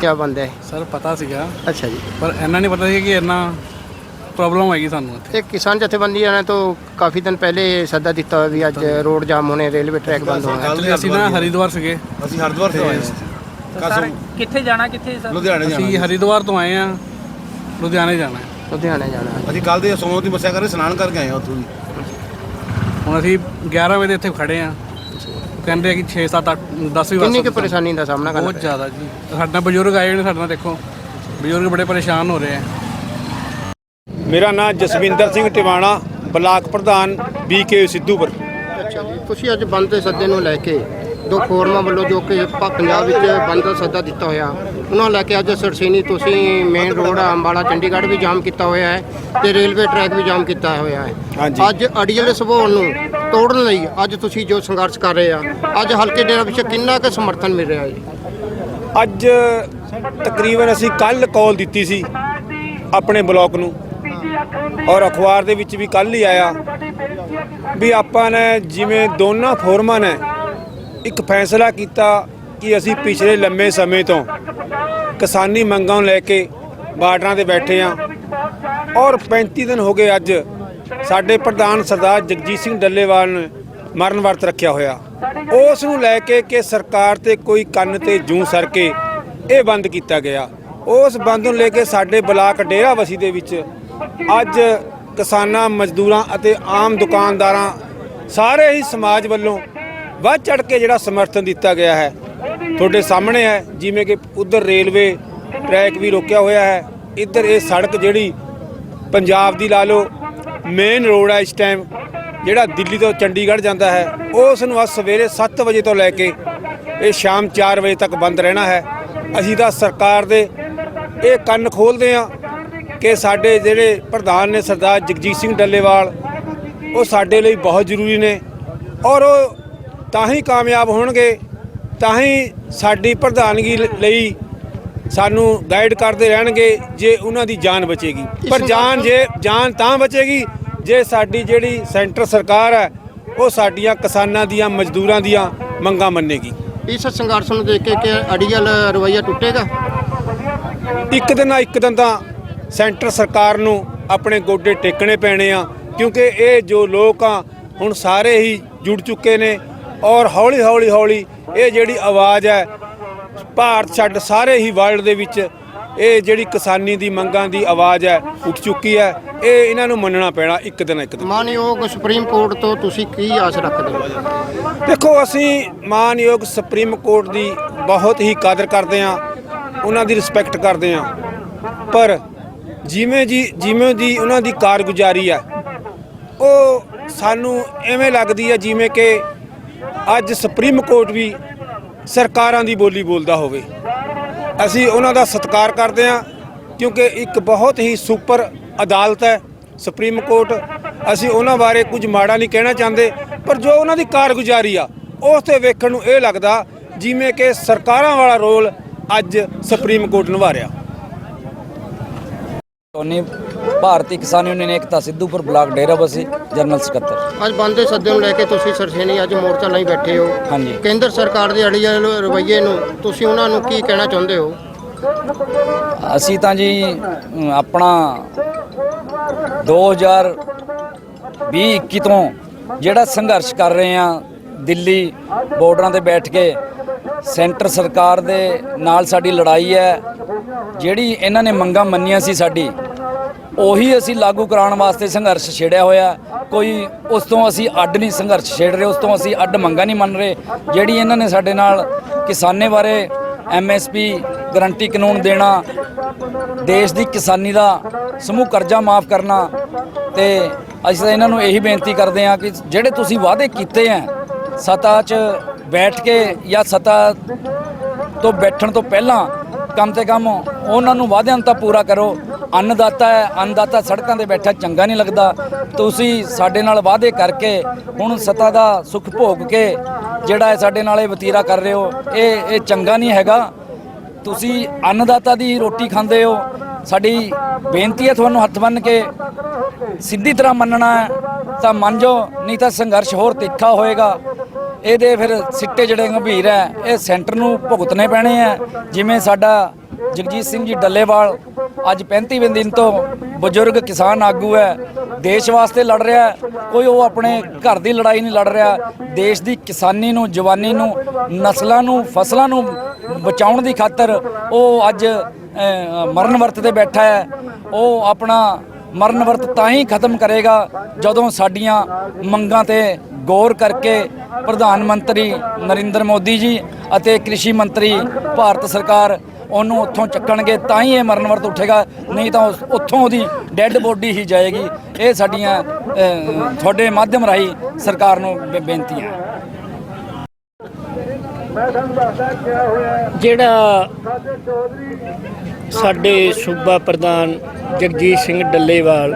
ਕਿਆ ਬੰਦਾ ਸਰ ਪਤਾ ਸੀਗਾ। ਅੱਛਾ ਜੀ। ਪਰ ਇੰਨਾ ਨਹੀਂ ਪਤਾ ਸੀ ਕਿ ਇੰਨਾ ਪ੍ਰੋਬਲਮ ਆਏਗੀ ਸਾਨੂੰ ਇੱਥੇ। ਕਿਸਾਨ ਜਥੇਬੰਦੀਆਂ ਨੇ ਤੋਂ ਕਾਫੀ ਦਿਨ ਪਹਿਲੇ ਸੱਦਾ ਦਿੱਤਾ ਵੀ ਅੱਜ ਰੋਡ ਜਾਮ ਹੋਣੇ ਰੇਲਵੇ ਟਰੈਕ ਬੰਦ ਹੋਣਾ। ਅਸੀਂ ਨਾ ਹਰਿਦੁਆਰ ਸੀਗੇ। ਅਸੀਂ ਹਰਿਦੁਆਰ ਤੋਂ ਆਏ ਹਾਂ। ਸਰ ਕਿੱਥੇ ਜਾਣਾ ਕਿੱਥੇ ਸਰ? ਲੁਧਿਆਣੇ ਜਾਣਾ। ਅਸੀਂ ਹਰਿਦੁਆਰ ਤੋਂ ਆਏ ਆ ਲੁਧਿਆਣੇ ਜਾਣਾ ਹੈ। ਲੁਧਿਆਣੇ ਜਾਣਾ ਅਸੀਂ ਕੱਲ ਦੇ ਸੋਮਵਾਰ ਦੀ ਮੱਸਿਆ ਕਰਕੇ ਇਸ਼ਨਾਨ ਕਰਕੇ ਆਏ ਹਾਂ ਉੱਥੋਂ ਦੀ। ਹੁਣ ਅਸੀਂ 11 ਵਜੇ ਇੱਥੇ ਖੜੇ ਆ ਕਹਿੰਦੇ ਆ ਕਿ 6 7 8 10 ਵੀ ਕਿੰਨੀ ਕੁ ਪਰੇਸ਼ਾਨੀ ਦਾ ਸਾਹਮਣਾ ਕਰਨਾ ਬਹੁਤ ਜ਼ਿਆਦਾ ਜੀ। ਸਾਡਾ ਬਜ਼ੁਰਗ ਆਏ ਨੇ ਸਾਡੇ ਨਾਲ ਦੇਖੋ। ਬਜ਼ੁਰਗ ਬੜੇ ਪਰੇਸ਼ਾਨ ਹੋ ਰਹੇ ਆ। ਮੇਰਾ ਨਾਮ ਜਸਵਿੰਦਰ ਸਿੰਘ ਟਿਵਾਣਾ ਬਲਾਕ ਪ੍ਰਧਾਨ ਬੀਕੇ ਸਿੱਧੂਪੁਰ। ਅੱਛਾ ਜੀ ਤੁਸੀਂ ਅੱਜ ਬੰਦ ਦੇ ਸੱਦੇ ਨੂੰ ਲੈ ਕੇ ਦੋ ਫੋਰਮਾਂ ਵੱਲੋਂ ਜੋ ਕਿ ਪੰਜਾਬ ਵਿੱਚ ਬੰਦ ਦਾ ਸੱਦਾ ਦਿੱਤਾ ਹੋਇਆ ਉਹਨਾਂ ਨੂੰ ਲੈ ਕੇ ਅੱਜ ਸਰਸੇਨੀ ਤੁਸੀਂ ਮੇਨ ਰੋਡ ਅੰਬਾਲਾ ਚੰਡੀਗੜ੍ਹ ਵੀ ਜਾਮ ਕੀਤਾ ਹੋਇਆ ਹੈ ਤੇ ਰੇਲਵੇ ਟਰੈਕ ਵੀ ਜਾਮ ਕੀਤਾ ਹੋਇਆ ਹੈ। ਅੱਜ ਅੜੀਅਲ ਸੁਭਾਅ ਨੂੰ ਤੋੜਨ ਲਈ ਅੱਜ ਤੁਸੀਂ ਜੋ ਸੰਘਰਸ਼ ਕਰ ਰਹੇ ਆ, ਅੱਜ ਹਲਕੇ ਡੇਰਾ ਵਿੱਚ ਕਿੰਨਾ ਕੁ ਸਮਰਥਨ ਮਿਲ ਰਿਹਾ ਜੀ? ਅੱਜ ਤਕਰੀਬਨ ਅਸੀਂ ਕੱਲ ਕਾਲ ਦਿੱਤੀ ਸੀ ਆਪਣੇ ਬਲਾਕ ਨੂੰ ਔਰ ਅਖਬਾਰ ਦੇ ਵਿੱਚ ਵੀ ਕੱਲ ਹੀ ਆਇਆ ਵੀ ਆਪਾਂ ਨੇ ਜਿਵੇਂ ਦੋਨਾਂ ਫੋਰਮਾਂ ਨੇ ਇੱਕ ਫੈਸਲਾ ਕੀਤਾ ਕਿ ਅਸੀਂ ਪਿਛਲੇ ਲੰਮੇ ਸਮੇਂ ਤੋਂ ਕਿਸਾਨੀ ਮੰਗਾਂ ਨੂੰ ਲੈ ਕੇ ਬਾਰਡਰਾਂ ਤੇ ਬੈਠੇ ਆ ਔਰ 35 ਦਿਨ ਹੋ ਗਏ ਅੱਜ ਸਾਡੇ ਪ੍ਰਧਾਨ ਸਰਦਾਰ ਜਗਜੀਤ ਸਿੰਘ ਡੱਲੇਵਾਲ ਨੇ ਮਰਨ ਵਰਤ ਰੱਖਿਆ ਹੋਇਆ। ਉਸ ਨੂੰ ਲੈ ਕੇ ਕਿ ਸਰਕਾਰ ਤੇ ਕੋਈ ਕੰਨ ਤੇ ਜੂੰ ਸਰ ਕੇ ਇਹ ਬੰਦ ਕੀਤਾ ਗਿਆ। ਉਸ ਬੰਦ ਨੂੰ ਲੈ ਕੇ ਸਾਡੇ ਬਲਾਕ ਡੇਰਾਵਸੀ ਦੇ ਵਿੱਚ ਅੱਜ ਕਿਸਾਨਾਂ, ਮਜ਼ਦੂਰਾਂ ਅਤੇ ਆਮ ਦੁਕਾਨਦਾਰਾਂ ਸਾਰੇ ਹੀ ਸਮਾਜ ਵੱਲੋਂ ਵੱਧ ਚੜ ਕੇ ਜਿਹੜਾ ਸਮਰਥਨ ਦਿੱਤਾ ਗਿਆ ਹੈ, ਤੁਹਾਡੇ ਸਾਹਮਣੇ ਹੈ, ਜਿਵੇਂ ਕਿ ਉਧਰ ਰੇਲਵੇ ਟਰੈਕ ਵੀ ਰੋਕਿਆ ਹੋਇਆ ਹੈ। ਇੱਧਰ ਇਹ ਸੜਕ ਜਿਹੜੀ ਪੰਜਾਬ ਦੀ ਲਾ ਲਓ ਮੇਨ ਰੋਡ ਹੈ ਇਸ ਟਾਈਮ ਜਿਹੜਾ ਦਿੱਲੀ ਤੋਂ ਚੰਡੀਗੜ੍ਹ ਜਾਂਦਾ ਹੈ ਉਸ ਨੂੰ ਅੱਜ ਸਵੇਰੇ 7 ਵਜੇ ਤੋਂ ਲੈ ਕੇ ਇਹ ਸ਼ਾਮ 4 ਵਜੇ ਤੱਕ ਬੰਦ ਰਹਿਣਾ ਹੈ। ਅਸੀਂ ਤਾਂ ਸਰਕਾਰ ਦੇ ਇਹ ਕੰਨ ਖੋਲਦੇ ਆ ਕਿ ਸਾਡੇ ਜਿਹੜੇ ਪ੍ਰਧਾਨ ਨੇ ਸਰਦਾਰ ਜਗਜੀਤ ਸਿੰਘ ਡੱਲੇਵਾਲ ਉਹ ਸਾਡੇ ਲਈ ਬਹੁਤ ਜ਼ਰੂਰੀ ਨੇ ਔਰ ਉਹ ਤਾਂ ਹੀ ਕਾਮਯਾਬ ਹੋਣਗੇ ਤਾਂ ਹੀ ਸਾਡੀ ਪ੍ਰਧਾਨਗੀ ਲਈ ਸਾਨੂੰ ਗਾਈਡ ਕਰਦੇ ਰਹਿਣਗੇ ਜੇ ਉਹਨਾਂ ਦੀ ਜਾਨ ਬਚੇਗੀ। ਪਰ ਜਾਨ ਜੇ ਜਾਨ ਤਾਂ ਬਚੇਗੀ ਜੇ ਸਾਡੀ ਜਿਹੜੀ ਸੈਂਟਰ ਸਰਕਾਰ ਹੈ ਉਹ ਸਾਡੀਆਂ ਕਿਸਾਨਾਂ ਦੀਆਂ ਮਜ਼ਦੂਰਾਂ ਦੀਆਂ ਮੰਗਾਂ ਮੰਨੇਗੀ। ਇਸ ਸੰਘਰਸ਼ ਨੂੰ ਦੇਖ ਕੇ ਕਿ ਅੜੀਅਲ ਰਵਈਆ ਟੁੱਟੇਗਾ? ਇੱਕ ਦਿਨ ਨਾ ਇੱਕ ਦਿਨ ਤਾਂ ਸੈਂਟਰ ਸਰਕਾਰ ਨੂੰ ਆਪਣੇ ਗੋਡੇ ਟੇਕਣੇ ਪੈਣੇ ਆ ਕਿਉਂਕਿ ਇਹ ਜੋ ਲੋਕ ਆ ਹੁਣ ਸਾਰੇ ਹੀ ਜੁੜ ਚੁੱਕੇ ਨੇ ਔਰ ਹੌਲੀ ਹੌਲੀ ਹੌਲੀ ਇਹ ਜਿਹੜੀ ਆਵਾਜ਼ ਹੈ ਭਾਰਤ ਛੱਡ ਸਾਰੇ ਹੀ ਵਰਲਡ ਦੇ ਵਿੱਚ ਇਹ ਜਿਹੜੀ ਕਿਸਾਨੀ ਦੀ ਮੰਗਾਂ ਦੀ ਆਵਾਜ਼ ਹੈ ਉੱਠ ਚੁੱਕੀ ਹੈ ਇਹ ਇਹਨਾਂ ਨੂੰ ਮੰਨਣਾ ਪੈਣਾ ਇੱਕ ਦਿਨ ਇੱਕ ਦਿਨ। ਮਾਨਯੋਗ ਸੁਪਰੀਮ ਕੋਰਟ ਤੋਂ ਤੁਸੀਂ ਕੀ ਆਸ ਰੱਖਦੇ ਹੋ? ਦੇਖੋ ਅਸੀਂ ਮਾਨਯੋਗ ਸੁਪਰੀਮ ਕੋਰਟ ਦੀ ਬਹੁਤ ਹੀ ਕਦਰ ਕਰਦੇ ਹਾਂ ਉਹਨਾਂ ਦੀ ਰਿਸਪੈਕਟ ਕਰਦੇ ਹਾਂ। ਪਰ ਜਿਵੇਂ ਜੀ ਜਿਵੇਂ ਦੀ ਉਹਨਾਂ ਦੀ ਕਾਰਗੁਜ਼ਾਰੀ ਹੈ ਉਹ ਸਾਨੂੰ ਐਵੇਂ ਲੱਗਦੀ ਹੈ ਜਿਵੇਂ ਕਿ ਅੱਜ ਸੁਪਰੀਮ ਕੋਰਟ ਵੀ ਸਰਕਾਰਾਂ ਦੀ ਬੋਲੀ ਬੋਲਦਾ ਹੋਵੇ। ਅਸੀਂ ਉਹਨਾਂ ਦਾ ਸਤਿਕਾਰ ਕਰਦੇ ਹਾਂ, ਕਿਉਂਕਿ ਇੱਕ ਬਹੁਤ ਹੀ ਸੁਪਰ ਅਦਾਲਤ ਹੈ, ਸੁਪਰੀਮ ਕੋਰਟ। ਅਸੀਂ ਉਹਨਾਂ ਬਾਰੇ ਕੁਝ ਮਾੜਾ ਨਹੀਂ ਕਹਿਣਾ ਚਾਹੁੰਦੇ, ਪਰ ਜੋ ਉਹਨਾਂ ਦੀ ਕਾਰਗੁਜ਼ਾਰੀ ਆ, ਉਸ ਤੇ ਵੇਖਣ ਨੂੰ ਇਹ ਲੱਗਦਾ, ਜਿਵੇਂ ਕਿ ਸਰਕਾਰਾਂ ਵਾਲਾ ਰੋਲ ਅੱਜ ਸੁਪਰੀਮ ਕੋਰਟ ਨਿਭਾ ਰਿਹਾ। Tony Bharti Kisan union Ekta Sidhupur block Derabassi general ਸਕੱਤਰ। ਅੱਜ ਬੰਦ ਦੇ ਸੱਦੇ ਨੂੰ ਲੈ ਕੇ ਤੁਸੀਂ ਸਰਸੇਨੀ ਅੱਜ ਮੋਰਚਾ ਲਈ ਬੈਠੇ ਹੋ। ਹਾਂਜੀ। ਕੇਂਦਰ ਸਰਕਾਰ ਦੇ ਅੜੀਅਲ ਰਵਈਏ ਨੂੰ ਤੁਸੀਂ ਉਹਨਾਂ ਨੂੰ ਕੀ ਕਹਿਣਾ ਚਾਹੁੰਦੇ ਹੋ? ਅਸੀਂ ਤਾਂ ਜੀ ਅਮ, ਆਪਣਾ 2020-21 ਤੋਂ ਜਿਹੜਾ ਸੰਘਰਸ਼ ਕਰ ਰਹੇ ਆ ਦਿੱਲੀ ਬਾਰਡਰਾਂ ਤੇ ਬੈਠ ਕੇ ਸੈਂਟਰ ਸਰਕਾਰ ਦੇ ਨਾਲ ਸਾਡੀ ਲੜਾਈ ਹੈ। ਜਿਹੜੀ ਇਹਨਾਂ ਨੇ ਮੰਗਾਂ ਮੰਨੀਆਂ ਸੀ ਸਾਡੀ ਉਹੀ ਅਸੀਂ ਲਾਗੂ ਕਰਾਉਣ ਵਾਸਤੇ ਸੰਘਰਸ਼ ਛੇੜਿਆ ਹੋਇਆ। ਕੋਈ ਉਸ ਤੋਂ ਅਸੀਂ ਅੱਡ ਨਹੀਂ ਸੰਘਰਸ਼ ਛੇੜ ਰਹੇ, ਉਸ ਤੋਂ ਅਸੀਂ ਅੱਡ ਮੰਗਾਂ ਨਹੀਂ ਮੰਨ ਰਹੇ। ਜਿਹੜੀ ਇਹਨਾਂ ਨੇ ਸਾਡੇ ਨਾਲ ਕਿਸਾਨੇ ਬਾਰੇ ਐਮਐਸਪੀ ਗਰੰਟੀ ਕਾਨੂੰਨ ਦੇਣਾ, ਦੇਸ਼ ਦੀ ਕਿਸਾਨੀ ਦਾ ਸਮੂਹ ਕਰਜ਼ਾ ਮਾਫ ਕਰਨਾ ਤੇ ਅਸੀਂ ਤਾਂ ਇਹਨਾਂ ਨੂੰ ਇਹੀ ਬੇਨਤੀ ਕਰਦੇ ਹਾਂ ਕਿ ਜਿਹੜੇ ਤੁਸੀਂ ਵਾਅਦੇ ਕੀਤੇ ਆ ਸਤਾ 'ਚ ਬੈਠ ਕੇ ਜਾਂ ਸਤਾ ਤੋਂ ਬੈਠਣ ਤੋਂ ਪਹਿਲਾਂ ਕਮ ਤੇ ਕਮ ਉਹਨਾਂ ਨੂੰ ਵਾਅਦਿਆਂ ਨੂੰ ਤਾਂ ਪੂਰਾ ਕਰੋ। ਅੰਨਦਾਤਾ ਹੈ, ਅੰਨਦਾਤਾ ਸੜਕਾਂ ਤੇ ਬੈਠਾ, ਚੰਗਾ ਨਹੀਂ ਲੱਗਦਾ। ਤੁਸੀਂ ਸਾਡੇ ਨਾਲ ਵਾਅਦੇ ਕਰਕੇ ਹੁਣ ਸਤਾ ਦਾ ਸੁੱਖ ਭੋਗ ਕੇ ਜਿਹੜਾ ਇਹ ਸਾਡੇ ਨਾਲ ਇਹ ਵਤੀਰਾ ਕਰ ਰਹੇ ਹੋ, ਇਹ ਇਹ ਚੰਗਾ ਨਹੀਂ ਹੈਗਾ। ਤੁਸੀਂ ਅੰਨਦਾਤਾ ਦੀ ਰੋਟੀ ਖਾਂਦੇ ਹੋ। ਸਾਡੀ ਬੇਨਤੀ ਹੈ ਤੁਹਾਨੂੰ ਹੱਥ ਬੰਨ ਕੇ ਸਿੱਧੀ ਤਰ੍ਹਾਂ ਮੰਨਣਾ ਹੈ। ਤਾਂ ਮੰਨ ਜਾਓ ਨਹੀਂ ਤਾਂ ਸੰਘਰਸ਼ ਹੋਰ ਤਿੱਖਾ ਹੋਏਗਾ। ਇਹਦੇ ਫਿਰ ਸਿੱਟੇ ਜਿਹੜੇ ਗੰਭੀਰ ਹੈ, ਇਹ ਸੈਂਟਰ ਨੂੰ ਭੁਗਤਣੇ ਪੈਣੇ ਆ ਜਿਵੇਂ ਸਾਡਾ ਜਗਜੀਤ ਸਿੰਘ ਜੀ ਡੱਲੇਵਾਲ ਅੱਜ 35ਵੇਂ ਦਿਨ ਤੋਂ ਬਜ਼ੁਰਗ ਕਿਸਾਨ ਆਗੂ ਹੈ, ਦੇਸ਼ ਵਾਸਤੇ ਲੜ ਰਿਹਾ ਹੈ। ਕੋਈ ਉਹ ਆਪਣੇ ਘਰ ਦੀ ਲੜਾਈ ਨਹੀਂ ਲੜ ਰਿਹਾ, ਦੇਸ਼ ਦੀ ਕਿਸਾਨੀ ਨੂੰ, ਜਵਾਨੀ ਨੂੰ, ਨਸਲਾਂ ਨੂੰ, ਫਸਲਾਂ ਨੂੰ ਬਚਾਉਣ ਦੀ ਖਾਤਰ ਉਹ ਅੱਜ ਮਰਨ ਵਰਤ ਤੇ ਬੈਠਾ ਹੈ, ਉਹ ਆਪਣਾ ਮਰਨ ਵਰਤ ਤਾਂ ਹੀ ਖਤਮ ਕਰੇਗਾ ਜਦੋਂ ਸਾਡੀਆਂ ਮੰਗਾਂ ਤੇ ਗੌਰ ਕਰਕੇ ਪ੍ਰਧਾਨ ਮੰਤਰੀ ਨਰਿੰਦਰ ਮੋਦੀ ਜੀ ਅਤੇ ਕ੍ਰਿਸ਼ੀ ਮੰਤਰੀ ਭਾਰਤ ਸਰਕਾਰ ਉਹਨੂੰ ਉੱਥੋਂ ਚੱਕਣਗੇ ਤਾਂ ਹੀ ਇਹ ਮਰਨ ਵਰਤ ਉੱਠੇਗਾ, ਨਹੀਂ ਤਾਂ ਉਸ- ਉੱਥੋਂ ਉਹਦੀ ਡੈੱਡ ਬੋਡੀ ਹੀ ਜਾਏਗੀ। ਇਹ ਸਾਡੀਆਂ ਤੁਹਾਡੇ ਮਾਧਿਅਮ ਰਾਹੀਂ ਸਰਕਾਰ ਨੂੰ ਬੇ- ਬੇਨਤੀਆਂ ਜਿਹੜਾ ਸਾਡੇ ਸੂਬਾ ਪ੍ਰਧਾਨ ਜਗਜੀਤ ਸਿੰਘ ਡੱਲੇਵਾਲ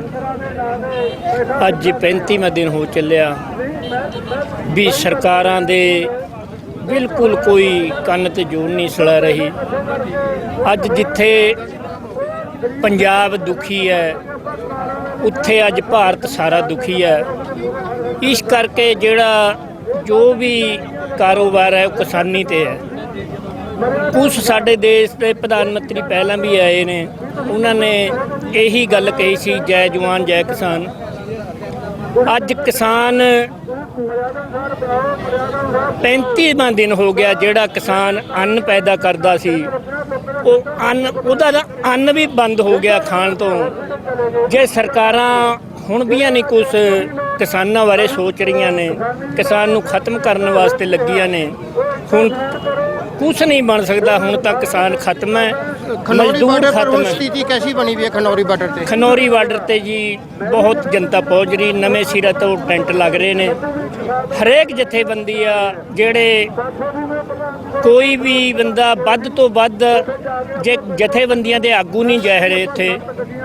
ਅੱਜ 35ਵਾਂ ਦਿਨ ਹੋ ਚੱਲਿਆ ਵੀ ਸਰਕਾਰਾਂ ਦੇ ਬਿਲਕੁਲ ਕੋਈ ਕੰਨ ਤੇ ਜੂਨ ਨਹੀਂ ਸੜਾ ਰਹੀ। ਅੱਜ ਜਿੱਥੇ ਪੰਜਾਬ ਦੁਖੀ ਹੈ, ਉੱਥੇ ਅੱਜ ਭਾਰਤ ਸਾਰਾ ਦੁਖੀ ਹੈ। ਇਸ ਕਰਕੇ ਜਿਹੜਾ ਜੋ ਵੀ ਕਾਰੋਬਾਰ ਹੈ, ਉਹ ਕਿਸਾਨੀ ਤੇ ਹੈ। ਕੁਝ ਸਾਡੇ ਦੇਸ਼ ਦੇ ਪ੍ਰਧਾਨ ਮੰਤਰੀ ਪਹਿਲਾਂ ਵੀ ਆਏ ਨੇ। ਉਹਨਾਂ ਨੇ ਇਹੀ ਗੱਲ ਕਹੀ ਸੀ, ਜੈ ਜਵਾਨ, ਜੈ ਕਿਸਾਨ। ਅੱਜ ਕਿਸਾਨ 35ਵਾਂ ਦਿਨ ਹੋ ਗਿਆ ਜਿਹੜਾ ਕਿਸਾਨ ਅੰਨ ਪੈਦਾ ਕਰਦਾ ਸੀ। ਉਹ ਅੰਨ, ਉਹਦਾ ਤਾਂ ਅੰਨ ਵੀ ਬੰਦ ਹੋ ਗਿਆ ਖਾਣ ਤੋਂ। ਜੇ ਸਰਕਾਰਾਂ ਹੁਣ ਵੀ ਨਹੀਂ ਕੁਝ ਕਿਸਾਨਾਂ ਬਾਰੇ ਸੋਚ ਰਹੀਆਂ ਨੇ, ਕਿਸਾਨ ਨੂੰ ਖਤਮ ਕਰਨ ਵਾਸਤੇ ਲੱਗੀਆਂ ਨੇ, ਹੁਣ ਕੁਝ ਨਹੀਂ ਬਣ ਸਕਦਾ ਹੁਣ ਤੱਕ ਕਿਸਾਨ ਖਤਮ ਹੈ ਖਨੌਰੀ ਮਜ਼ਦੂਰ ਬਾਰਡਰ ਪਰ ਸਥਿਤੀ ਕੈਸੀ ਬਣੀ ਵੀ ਹੈ ਖਨੌਰੀ ਬਾਰਡਰ ਤੇ? ਖਨੌਰੀ ਬਾਰਡਰ ਤੇ ਜੀ ਬਹੁਤ ਜਨਤਾ ਪਹੁੰਚ ਰਹੀ ਨਵੇਂ ਸਿਰੇ ਤੋਂ ਟੈਂਟ ਲੱਗ ਰਹੇ ਨੇ। ਹਰੇਕ ਜਥੇਬੰਦੀ ਆ ਜਿਹੜੇ ਕੋਈ ਵੀ ਬੰਦਾ ਵੱਧ ਤੋਂ ਵੱਧ ਜੇ ਜਥੇਬੰਦੀਆਂ ਦੇ ਆਗੂ ਨਹੀਂ ਜਾ ਰਹੇ ਇੱਥੇ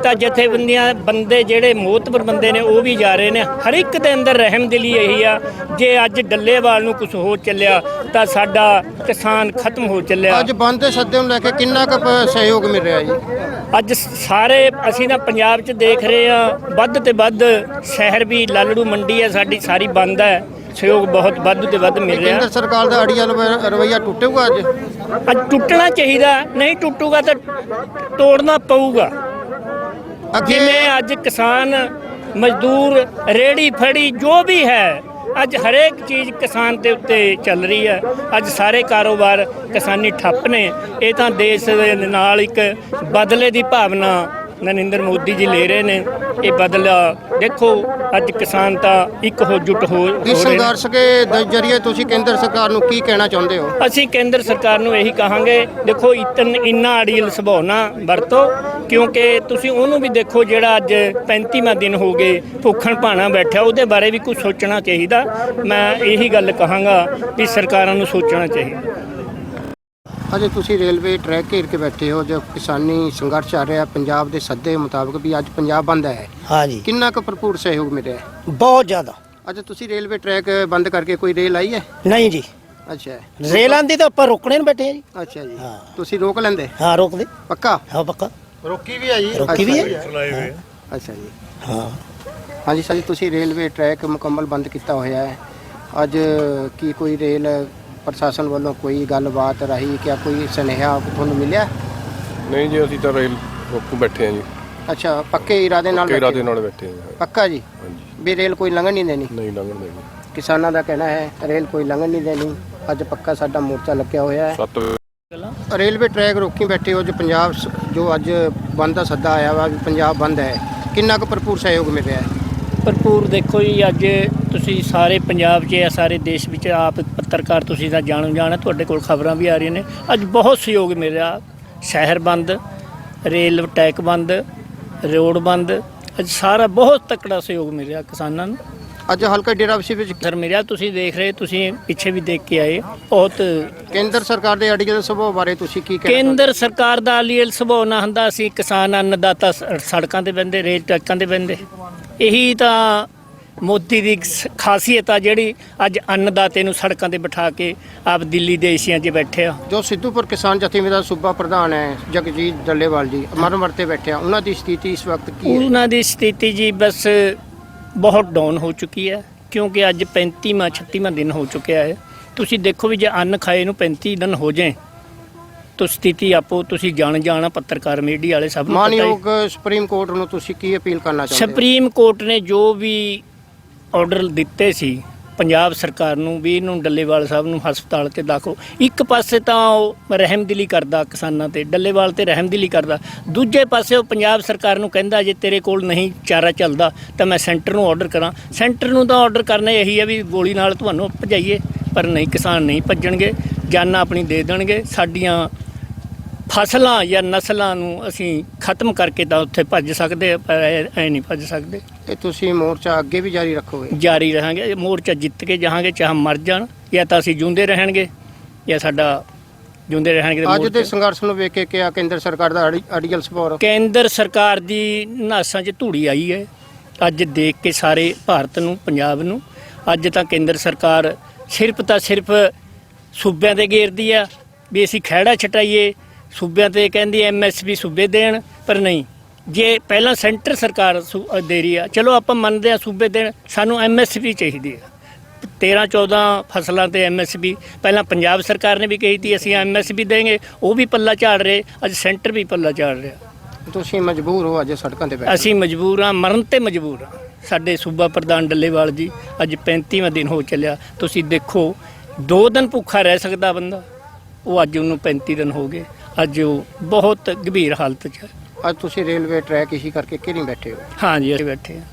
ਤਾਂ ਜਥੇਬੰਦੀਆਂ ਬੰਦੇ ਜਿਹੜੇ ਮੋਤਬਰ ਬੰਦੇ ਨੇ ਉਹ ਵੀ ਜਾ ਰਹੇ ਨੇ। ਹਰ ਇੱਕ ਦੇ ਅੰਦਰ ਰਹਿਮਦਿਲੀ ਇਹੀ ਆ ਜੇ ਅੱਜ ਡੱਲੇਵਾਲ ਨੂੰ ਕੁਝ ਹੋ ਚੱਲਿਆ ਤਾਂ ਸਾਡਾ ਕਿਸਾਨ ਖਤਮ ਹੋ ਚੱਲਿਆ। ਅੱਜ ਬੰਦ ਦੇ ਸੱਦੇ ਨੂੰ ਲੈ ਕੇ ਕਿੰਨਾ ਕੁ ਸਹਿਯੋਗ ਮਿਲ ਰਿਹਾ ਜੀ? ਅੱਜ ਸਾਰੇ ਅਸੀਂ ਨਾ ਪੰਜਾਬ 'ਚ ਦੇਖ ਰਹੇ ਆ ਵੱਧ ਤੇ ਵੱਧ ਸ਼ਹਿਰ ਵੀ ਲਾਲੜੂ ਮੰਡੀ ਹੈ ਸਾਡੀ ਸਾਰੀ ਬੰਦ ਹੈ। ਸਹਿਯੋਗ ਬਹੁਤ ਵੱਧ ਤੇ ਵੱਧ ਮਿਲ ਰਿਹਾ। ਕੇਂਦਰ ਸਰਕਾਰ ਦਾ ਰ- ਰਵੱਈਆ ਟੁੱਟੇਗਾ ਅੱਜ? ਅੱਜ ਟੁੱਟਣਾ ਚਾਹੀਦਾ ਨਹੀਂ ਟੁੱਟੂਗਾ ਤਾਂ ਤੋੜਨਾ ਪਊਗਾ। ਜਿਵੇਂ ਅੱਜ ਕਿਸਾਨ ਮਜ਼ਦੂਰ ਰੇੜੀ ਫੜੀ ਜੋ ਵੀ ਹੈ ਅੱਜ ਹਰੇਕ ਚੀਜ਼ ਕਿਸਾਨ ਦੇ ਉੱਤੇ ਚੱਲ ਰਹੀ ਹੈ। ਅੱਜ ਸਾਰੇ ਕਾਰੋਬਾਰ ਕਿਸਾਨੀ ਠੱਪ ਨੇ। ਇਹ ਤਾਂ ਦੇਸ਼ ਦੇ ਨਾਲ ਇੱਕ ਬਦਲੇ ਦੀ ਭਾਵਨਾ ਨਰਿੰਦਰ ਮੋਦੀ ਜੀ ਲੈ ਰਹੇ ਨੇ ਇਹ ਬਦਲਾ ਦੇਖੋ ਅੱਜ ਕਿਸਾਨ ਤਾਂ ਇੱਕ ਹੋ ਜੁਟ ਹੋ ਇਸ ਰਹੇ ਨੇ। ਸੰਘਰਸ਼ ਕੇ ਦੇ ਜਰੀਏ ਤੁਸੀਂ ਕੇਂਦਰ ਸਰਕਾਰ ਨੂੰ ਕੀ ਕਹਿਣਾ ਚਾਹੁੰਦੇ ਹੋ? ਅਸੀਂ ਕੇਂਦਰ ਸਰਕਾਰ ਨੂੰ ਇਹੀ ਕਹਾਂਗੇ ਦੇਖੋ ਇਤਨ ਇੰਨਾ ਅੜੀਲ ਸੁਭਾਅ ਨਾ ਵਰਤੋ ਕਿਉਂਕਿ ਤੁਸੀਂ ਉਹਨੂੰ ਵੀ ਦੇਖੋ ਜਿਹੜਾ ਅੱਜ 35ਵਾਂ ਦਿਨ ਹੋ ਗਏ ਭੁੱਖਣ ਭਾਣਾ ਬੈਠਾ ਉਹਦੇ ਬਾਰੇ ਵੀ ਕੁਝ ਸੋਚਣਾ ਚਾਹੀਦਾ। ਮੈਂ ਇਹੀ ਗੱਲ ਕਹਾਂਗਾ ਵੀ ਸਰਕਾਰਾਂ ਨੂੰ ਸੋਚਣਾ ਚਾਹੀਦਾ। ਅਜੇ ਤੁਸੀਂ ਰੇਲਵੇ ਟਰੈਕ ਘੇਰ ਕੇ ਬੈਠੇ ਹੋ ਜੋ ਕਿਸਾਨੀ ਸੰਘਰਸ਼ ਚੱਲ ਰਿਹਾ ਪੰਜਾਬ ਦੇ ਸੱਦੇ ਮੁਤਾਬਕ ਵੀ ਅੱਜ ਪੰਜਾਬ ਬੰਦ ਹੈ। ਹਾਂਜੀ। ਕਿੰਨਾ ਕੁ ਭਰਪੂਰ ਸਹਿਯੋਗ ਮਿਲ ਰਿਹਾ ਹੈ? ਬਹੁਤ ਜ਼ਿਆਦਾ। ਅੱਛਾ ਤੁਸੀਂ ਰੇਲਵੇ ਟਰੈਕ ਬੰਦ ਕਰਕੇ ਕੋਈ ਰੇਲ ਆਈ ਹੈ? ਨਹੀਂ ਜੀ। ਅੱਛਾ। ਰੇਲ ਆਂਦੀ ਤਾਂ ਆਪਾਂ ਰੋਕਣੇ ਨੂੰ ਬੈਠੇ ਆ ਜੀ। ਅੱਛਾ ਜੀ। ਤੁਸੀਂ ਰੋਕ ਲੈਂਦੇ? ਹਾਂ ਰੋਕਦੇ ਪੱਕਾ? ਹਾਂ ਪੱਕਾ। ਰੋਕੀ ਵੀ ਆਈ। ਰੋਕੀ ਵੀ ਹੈ। ਅੱਛਾ ਜੀ। ਹਾਂ। ਹਾਂਜੀ ਸਰ ਜੀ ਤੁਸੀਂ ਰੇਲਵੇ ਟਰੈਕ ਮੁਕੰਮਲ ਬੰਦ ਕੀਤਾ ਹੋਇਆ ਹੈ। ਅੱਜ ਕੀ ਕੋਈ ਰੇਲ ਪ੍ਰਸ਼ਾਸਨ ਵੱਲੋਂ ਕੋਈ ਗੱਲਬਾਤ ਰਹੀ ਕਿ ਕੋਈ ਸੁਨੇਹਾ ਤੁਹਾਨੂੰ ਮਿਲਿਆ? ਨਹੀਂ ਜੀ ਅਸੀਂ ਤਾਂ ਰੇਲ ਰੋਕੂ ਬੈਠੇ ਆ ਜੀ। ਅੱਛਾ ਪੱਕੇ ਇਰਾਦੇ ਨਾਲ ਕਿਹੜਾ ਬੈਠੇ ਦੇ ਹੋ? ਨਾਲ ਬੈਠੇ ਆ ਪੱਕਾ ਜੀ? ਹਾਂਜੀ। ਵੀ ਰੇਲ ਕੋਈ ਲੰਘਣ ਨਹੀਂ ਦੇਣੀ? ਨਹੀਂ ਲੰਘਣ ਦੇਣੀ। ਕਿਸਾਨਾਂ ਦਾ ਕਹਿਣਾ ਹੈ ਰੇਲ ਕੋਈ ਲੰਘਣ ਨਹੀਂ ਦੇਣੀ। ਅੱਜ ਪੱਕਾ ਸਾਡਾ ਮੋਰਚਾ ਲੱਗਿਆ ਹੋਇਆ ਹੈ। 7 ਵਜੇ। ਰੇਲਵੇ ਟਰੈਕ ਰੋਕੀ ਬੈਠੇ ਹੋ ਜੋ ਪੰਜਾਬ ਜੋ ਅੱਜ ਬੰਦ ਦਾ ਸੱਦਾ ਆਇਆ ਵਾ ਵੀ ਪੰਜਾਬ ਬੰਦ ਹੈ। ਕਿੰਨਾ ਕੁ ਭਰਪੂਰ ਸਹਿਯੋਗ ਮਿਲ ਰਿਹਾ ਹੈ? ਭਰਪੂਰ ਦੇਖੋ ਜੀ ਅੱਜ ਤੁਸੀਂ ਸਾਰੇ ਪੰਜਾਬ 'ਚ ਜਾਂ ਸਾਰੇ ਦੇਸ਼ ਵਿੱਚ ਆਪ ਪੱਤਰਕਾਰ ਤੁਸੀਂ ਤਾਂ ਜਾਣੋ ਜਾਣਾ ਤੁਹਾਡੇ ਕੋਲ ਖਬਰਾਂ ਵੀ ਆ ਰਹੀਆਂ ਨੇ। ਅੱਜ ਬਹੁਤ ਸਹਿਯੋਗ ਮਿਲ ਰਿਹਾ ਸ਼ਹਿਰ ਬੰਦ ਰੇਲ ਟੈਕ ਬੰਦ ਰੋਡ ਬੰਦ ਅੱਜ ਸਾਰਾ ਬਹੁਤ ਤਕੜਾ ਸਹਿਯੋਗ ਮਿਲ ਰਿਹਾ ਕਿਸਾਨਾਂ ਨੂੰ। ਅੱਜ ਹਲਕਾ ਡੇਰਾਬਸੀ ਵਿੱਚ ਸਰ ਮੇਰਾ ਤੁਸੀਂ ਦੇਖ ਰਹੇ ਤੁਸੀਂ ਪਿੱਛੇ ਵੀ ਦੇਖ ਕੇ ਆਏ। ਬਹੁਤ ਕੇਂਦਰ ਸਰਕਾਰ ਦੇ ਅੜੀਅਲ ਸੁਭਾਅ ਬਾਰੇ ਤੁਸੀਂ ਕੀ ਕਹਿਣਾ ਕੇਂਦਰ ਸਰਕਾਰ ਦਾ ਅਲੀਅਲ ਸੁਭਾਅ ਨਾ ਹੁੰਦਾ ਸੀ ਕਿਸਾਨ ਅੰਨਦਾਤਾ ਸੜਕਾਂ ਤੇ ਬੰਦੇ ਰੇਲ ਟਰੱਕਾਂ ਤੇ ਬੰਦੇ ਇਹੀ ਤਾਂ ਮੋਦੀ ਦੀ ਖਾਸੀਅਤ ਆ ਜਿਹੜੀ ਅੱਜ ਅੰਨਦਾਤੇ ਨੂੰ ਸੜਕਾਂ ਤੇ ਬਿਠਾ ਕੇ ਆਪ ਦਿੱਲੀ ਦੇ ਏਸੀਆਂ 'ਚ ਬੈਠੇ ਆ। ਜੋ ਸਿੱਧੂਪੁਰ ਕਿਸਾਨ ਜਥੇਬੰਦੀ ਦਾ ਸੂਬਾ ਪ੍ਰਧਾਨ ਹੈ ਜਗਜੀਤ ਡੱਲੇਵਾਲ ਜੀ ਮਰਨ ਵਰਤੇ ਬੈਠੇ ਆ। ਉਹਨਾਂ ਦੀ ਸਥਿਤੀ ਇਸ ਵਕਤ ਕੀ ਹੈ? ਉਹਨਾਂ ਦੀ ਸਥਿਤੀ ਜੀ ਬਸ ਬਹੁਤ ਡਾਊਨ ਹੋ ਚੁੱਕੀ ਹੈ ਕਿਉਂਕਿ ਅੱਜ 35ਵਾਂ 36ਵਾਂ ਦਿਨ ਹੋ ਚੁੱਕਿਆ ਹੈ। ਤੁਸੀਂ ਦੇਖੋ ਵੀ ਜੇ ਅੰਨ ਖਾਏ ਨੂੰ 35 ਦਿਨ ਹੋ ਜਾਏ ਤਾਂ ਸਥਿਤੀ ਆਪੋ ਤੁਸੀਂ ਜਾਣ ਜਾਣਾ ਪੱਤਰਕਾਰ ਮੀਡੀਆ ਵਾਲੇ ਸਭ ਨੂੰ ਪਤਾ ਹੀ। ਮਾਨਯੋਗ ਸੁਪਰੀਮ ਕੋਰਟ ਨੂੰ ਤੁਸੀਂ ਕੀ ਅਪੀਲ ਕਰਨਾ ਚਾਹੁੰਦੇ ਹੋ? ਸੁਪਰੀਮ ਕੋਰਟ ਨੇ ਜੋ ਵੀ ਆਰਡਰ ਦਿੱਤੇ ਸੀ ਪੰਜਾਬ ਸਰਕਾਰ ਨੂੰ ਵੀ ਇਹਨੂੰ ਡੱਲੇਵਾਲ ਸਾਹਿਬ ਨੂੰ ਹਸਪਤਾਲ 'ਚ ਦਾਖਲ। ਇੱਕ ਪਾਸੇ ਤਾਂ ਉਹ ਰਹਿਮਦਿਲੀ ਕਰਦਾ ਕਿਸਾਨਾਂ ਤੇ ਡੱਲੇਵਾਲ ਤੇ ਰਹਿਮਦਿਲੀ ਕਰਦਾ। ਦੂਜੇ ਪਾਸੇ ਉਹ ਪੰਜਾਬ ਸਰਕਾਰ ਨੂੰ ਕਹਿੰਦਾ ਜੇ ਤੇਰੇ ਕੋਲ ਨਹੀਂ ਚਾਰਾ ਚੱਲਦਾ ਤਾਂ ਮੈਂ ਸੈਂਟਰ ਨੂੰ ਆਰਡਰ ਕਰਾਂ। ਸੈਂਟਰ ਨੂੰ ਤਾਂ ਆਰਡਰ ਕਰਨਾ ਇਹੀ ਹੈ ਵੀ ਗੋਲੀ ਨਾਲ ਤੁਹਾਨੂੰ ਭਜਾਈਏ ਪਰ ਨਹੀਂ ਕਿਸਾਨ ਨਹੀਂ ਭੱਜਣਗੇ ਜਾਨਾਂ ਆਪਣੀ ਦੇ ਦੇਣਗੇ। ਸਾਡੀਆਂ ਫਸਲਾਂ ਜਾਂ ਨਸਲਾਂ ਨੂੰ ਅਸੀਂ ਖਤਮ ਕਰਕੇ ਤਾਂ ਉੱਥੇ ਭੱਜ ਸਕਦੇ ਆ, ਪਰ ਐ ਨਹੀਂ ਭੱਜ ਸਕਦੇ। ਇਹ ਤੁਸੀਂ ਮੋਰਚਾ ਅੱਗੇ ਵੀ ਜਾਰੀ ਰੱਖੋਗੇ? ਜਾਰੀ ਰਹਾਂਗੇ ਇਹ ਮੋਰਚਾ ਜਿੱਤ ਕੇ ਜਾਵਾਂਗੇ ਚਾਹੇ ਮਰ ਜਾਣ ਜਾਂ ਤਾਂ ਅਸੀਂ ਜਿਉਂਦੇ ਰਹਿਣਗੇ ਜਾਂ ਸਾਡਾ ਜਿਉਂਦੇ ਰਹਿਣਗੇ ਤੇ ਅੱਜ ਦੇ ਮੋਰਚਾ- ਸੰਘਰਸ਼ ਨੂੰ ਵੇਖ ਕੇ ਕਿਹਾ ਕੇਂਦਰ ਸਰਕਾਰ ਦਾ ਅੜੀ- ਅੜੀਅਲ ਸੁਭਾਅ ਕੇਂਦਰ ਸਰਕਾਰ ਦੀ ਨਾਸਾਂ 'ਚ ਧੂੜੀ ਆਈ ਹੈ। ਅੱਜ ਦੇਖ ਕੇ ਸਾਰੇ ਭਾਰਤ ਨੂੰ ਪੰਜਾਬ ਨੂੰ ਅੱਜ ਤਾਂ ਕੇਂਦਰ ਸਰਕਾਰ ਸਿਰਫ ਤਾਂ ਸਿਰਫ ਸੂਬਿਆਂ ਤੇ ਘੇਰਦੀ ਆ ਵੀ ਅਸੀਂ ਖਹਿੜਾ ਛਟਾਈਏ ਸੂਬਿਆਂ ਤੇ ਕਹਿੰਦੀ ਐਮਐਸਪੀ ਸੂਬੇ ਦੇਣ ਪਰ ਨਹੀਂ। ਜੇ ਪਹਿਲਾਂ ਸੈਂਟਰ ਸਰਕਾਰ ਦੇ ਰਹੀ ਆ ਚਲੋ ਆਪਾਂ ਮੰਨਦੇ ਆ ਸੂਬੇ ਦੇਣ ਸਾਨੂੰ ਐਮਐਸਪੀ ਚਾਹੀਦੀ ਆ। 13 14 ਫਸਲਾਂ ਤੇ ਐਮਐਸਪੀ ਪਹਿਲਾਂ ਪੰਜਾਬ ਸਰਕਾਰ ਨੇ ਵੀ ਕਹੀ ਸੀ ਅਸੀਂ ਐਮਐਸਪੀ ਦੇਂਗੇ ਉਹ ਵੀ ਪੱਲਾ ਝਾੜ ਰਹੇ ਅੱਜ ਸੈਂਟਰ ਵੀ ਪੱਲਾ ਝਾੜ ਰਿਹਾ। ਤੁਸੀਂ ਮਜਬੂਰ ਹੋ ਅੱਜ ਸੜਕਾਂ ਤੇ ਬੈਠੇ। ਅਸੀਂ ਮਜਬੂਰ ਹਾਂ ਮਰਨ ਤੇ ਮਜਬੂਰ ਹਾਂ। ਸਾਡੇ ਸੂਬਾ ਪ੍ਰਧਾਨ ਡੱਲੇਵਾਲ ਜੀ ਅੱਜ 35ਵਾਂ ਦਿਨ ਹੋ ਚੱਲਿਆ ਤੁਸੀਂ ਦੇਖੋ ਦੋ ਦਿਨ ਭੁੱਖਾ ਰਹਿ ਸਕਦਾ ਬੰਦਾ ਉਹ ਅੱਜ ਉਹਨੂੰ 35 ਦਿਨ ਹੋ ਗਏ। ਅੱਜ ਉਹ ਬਹੁਤ ਗੰਭੀਰ ਹਾਲਤ 'ਚ ਹੈ। ਅੱਜ ਤੁਸੀਂ ਰੇਲਵੇ ਟਰੈਕ ਇਸ਼ੀ ਕਰਕੇ ਕਿਹੜੀ ਬੈਠੇ ਹੋ? ਹਾਂਜੀ ਅਸੀਂ ਬੈਠੇ ਹਾਂ।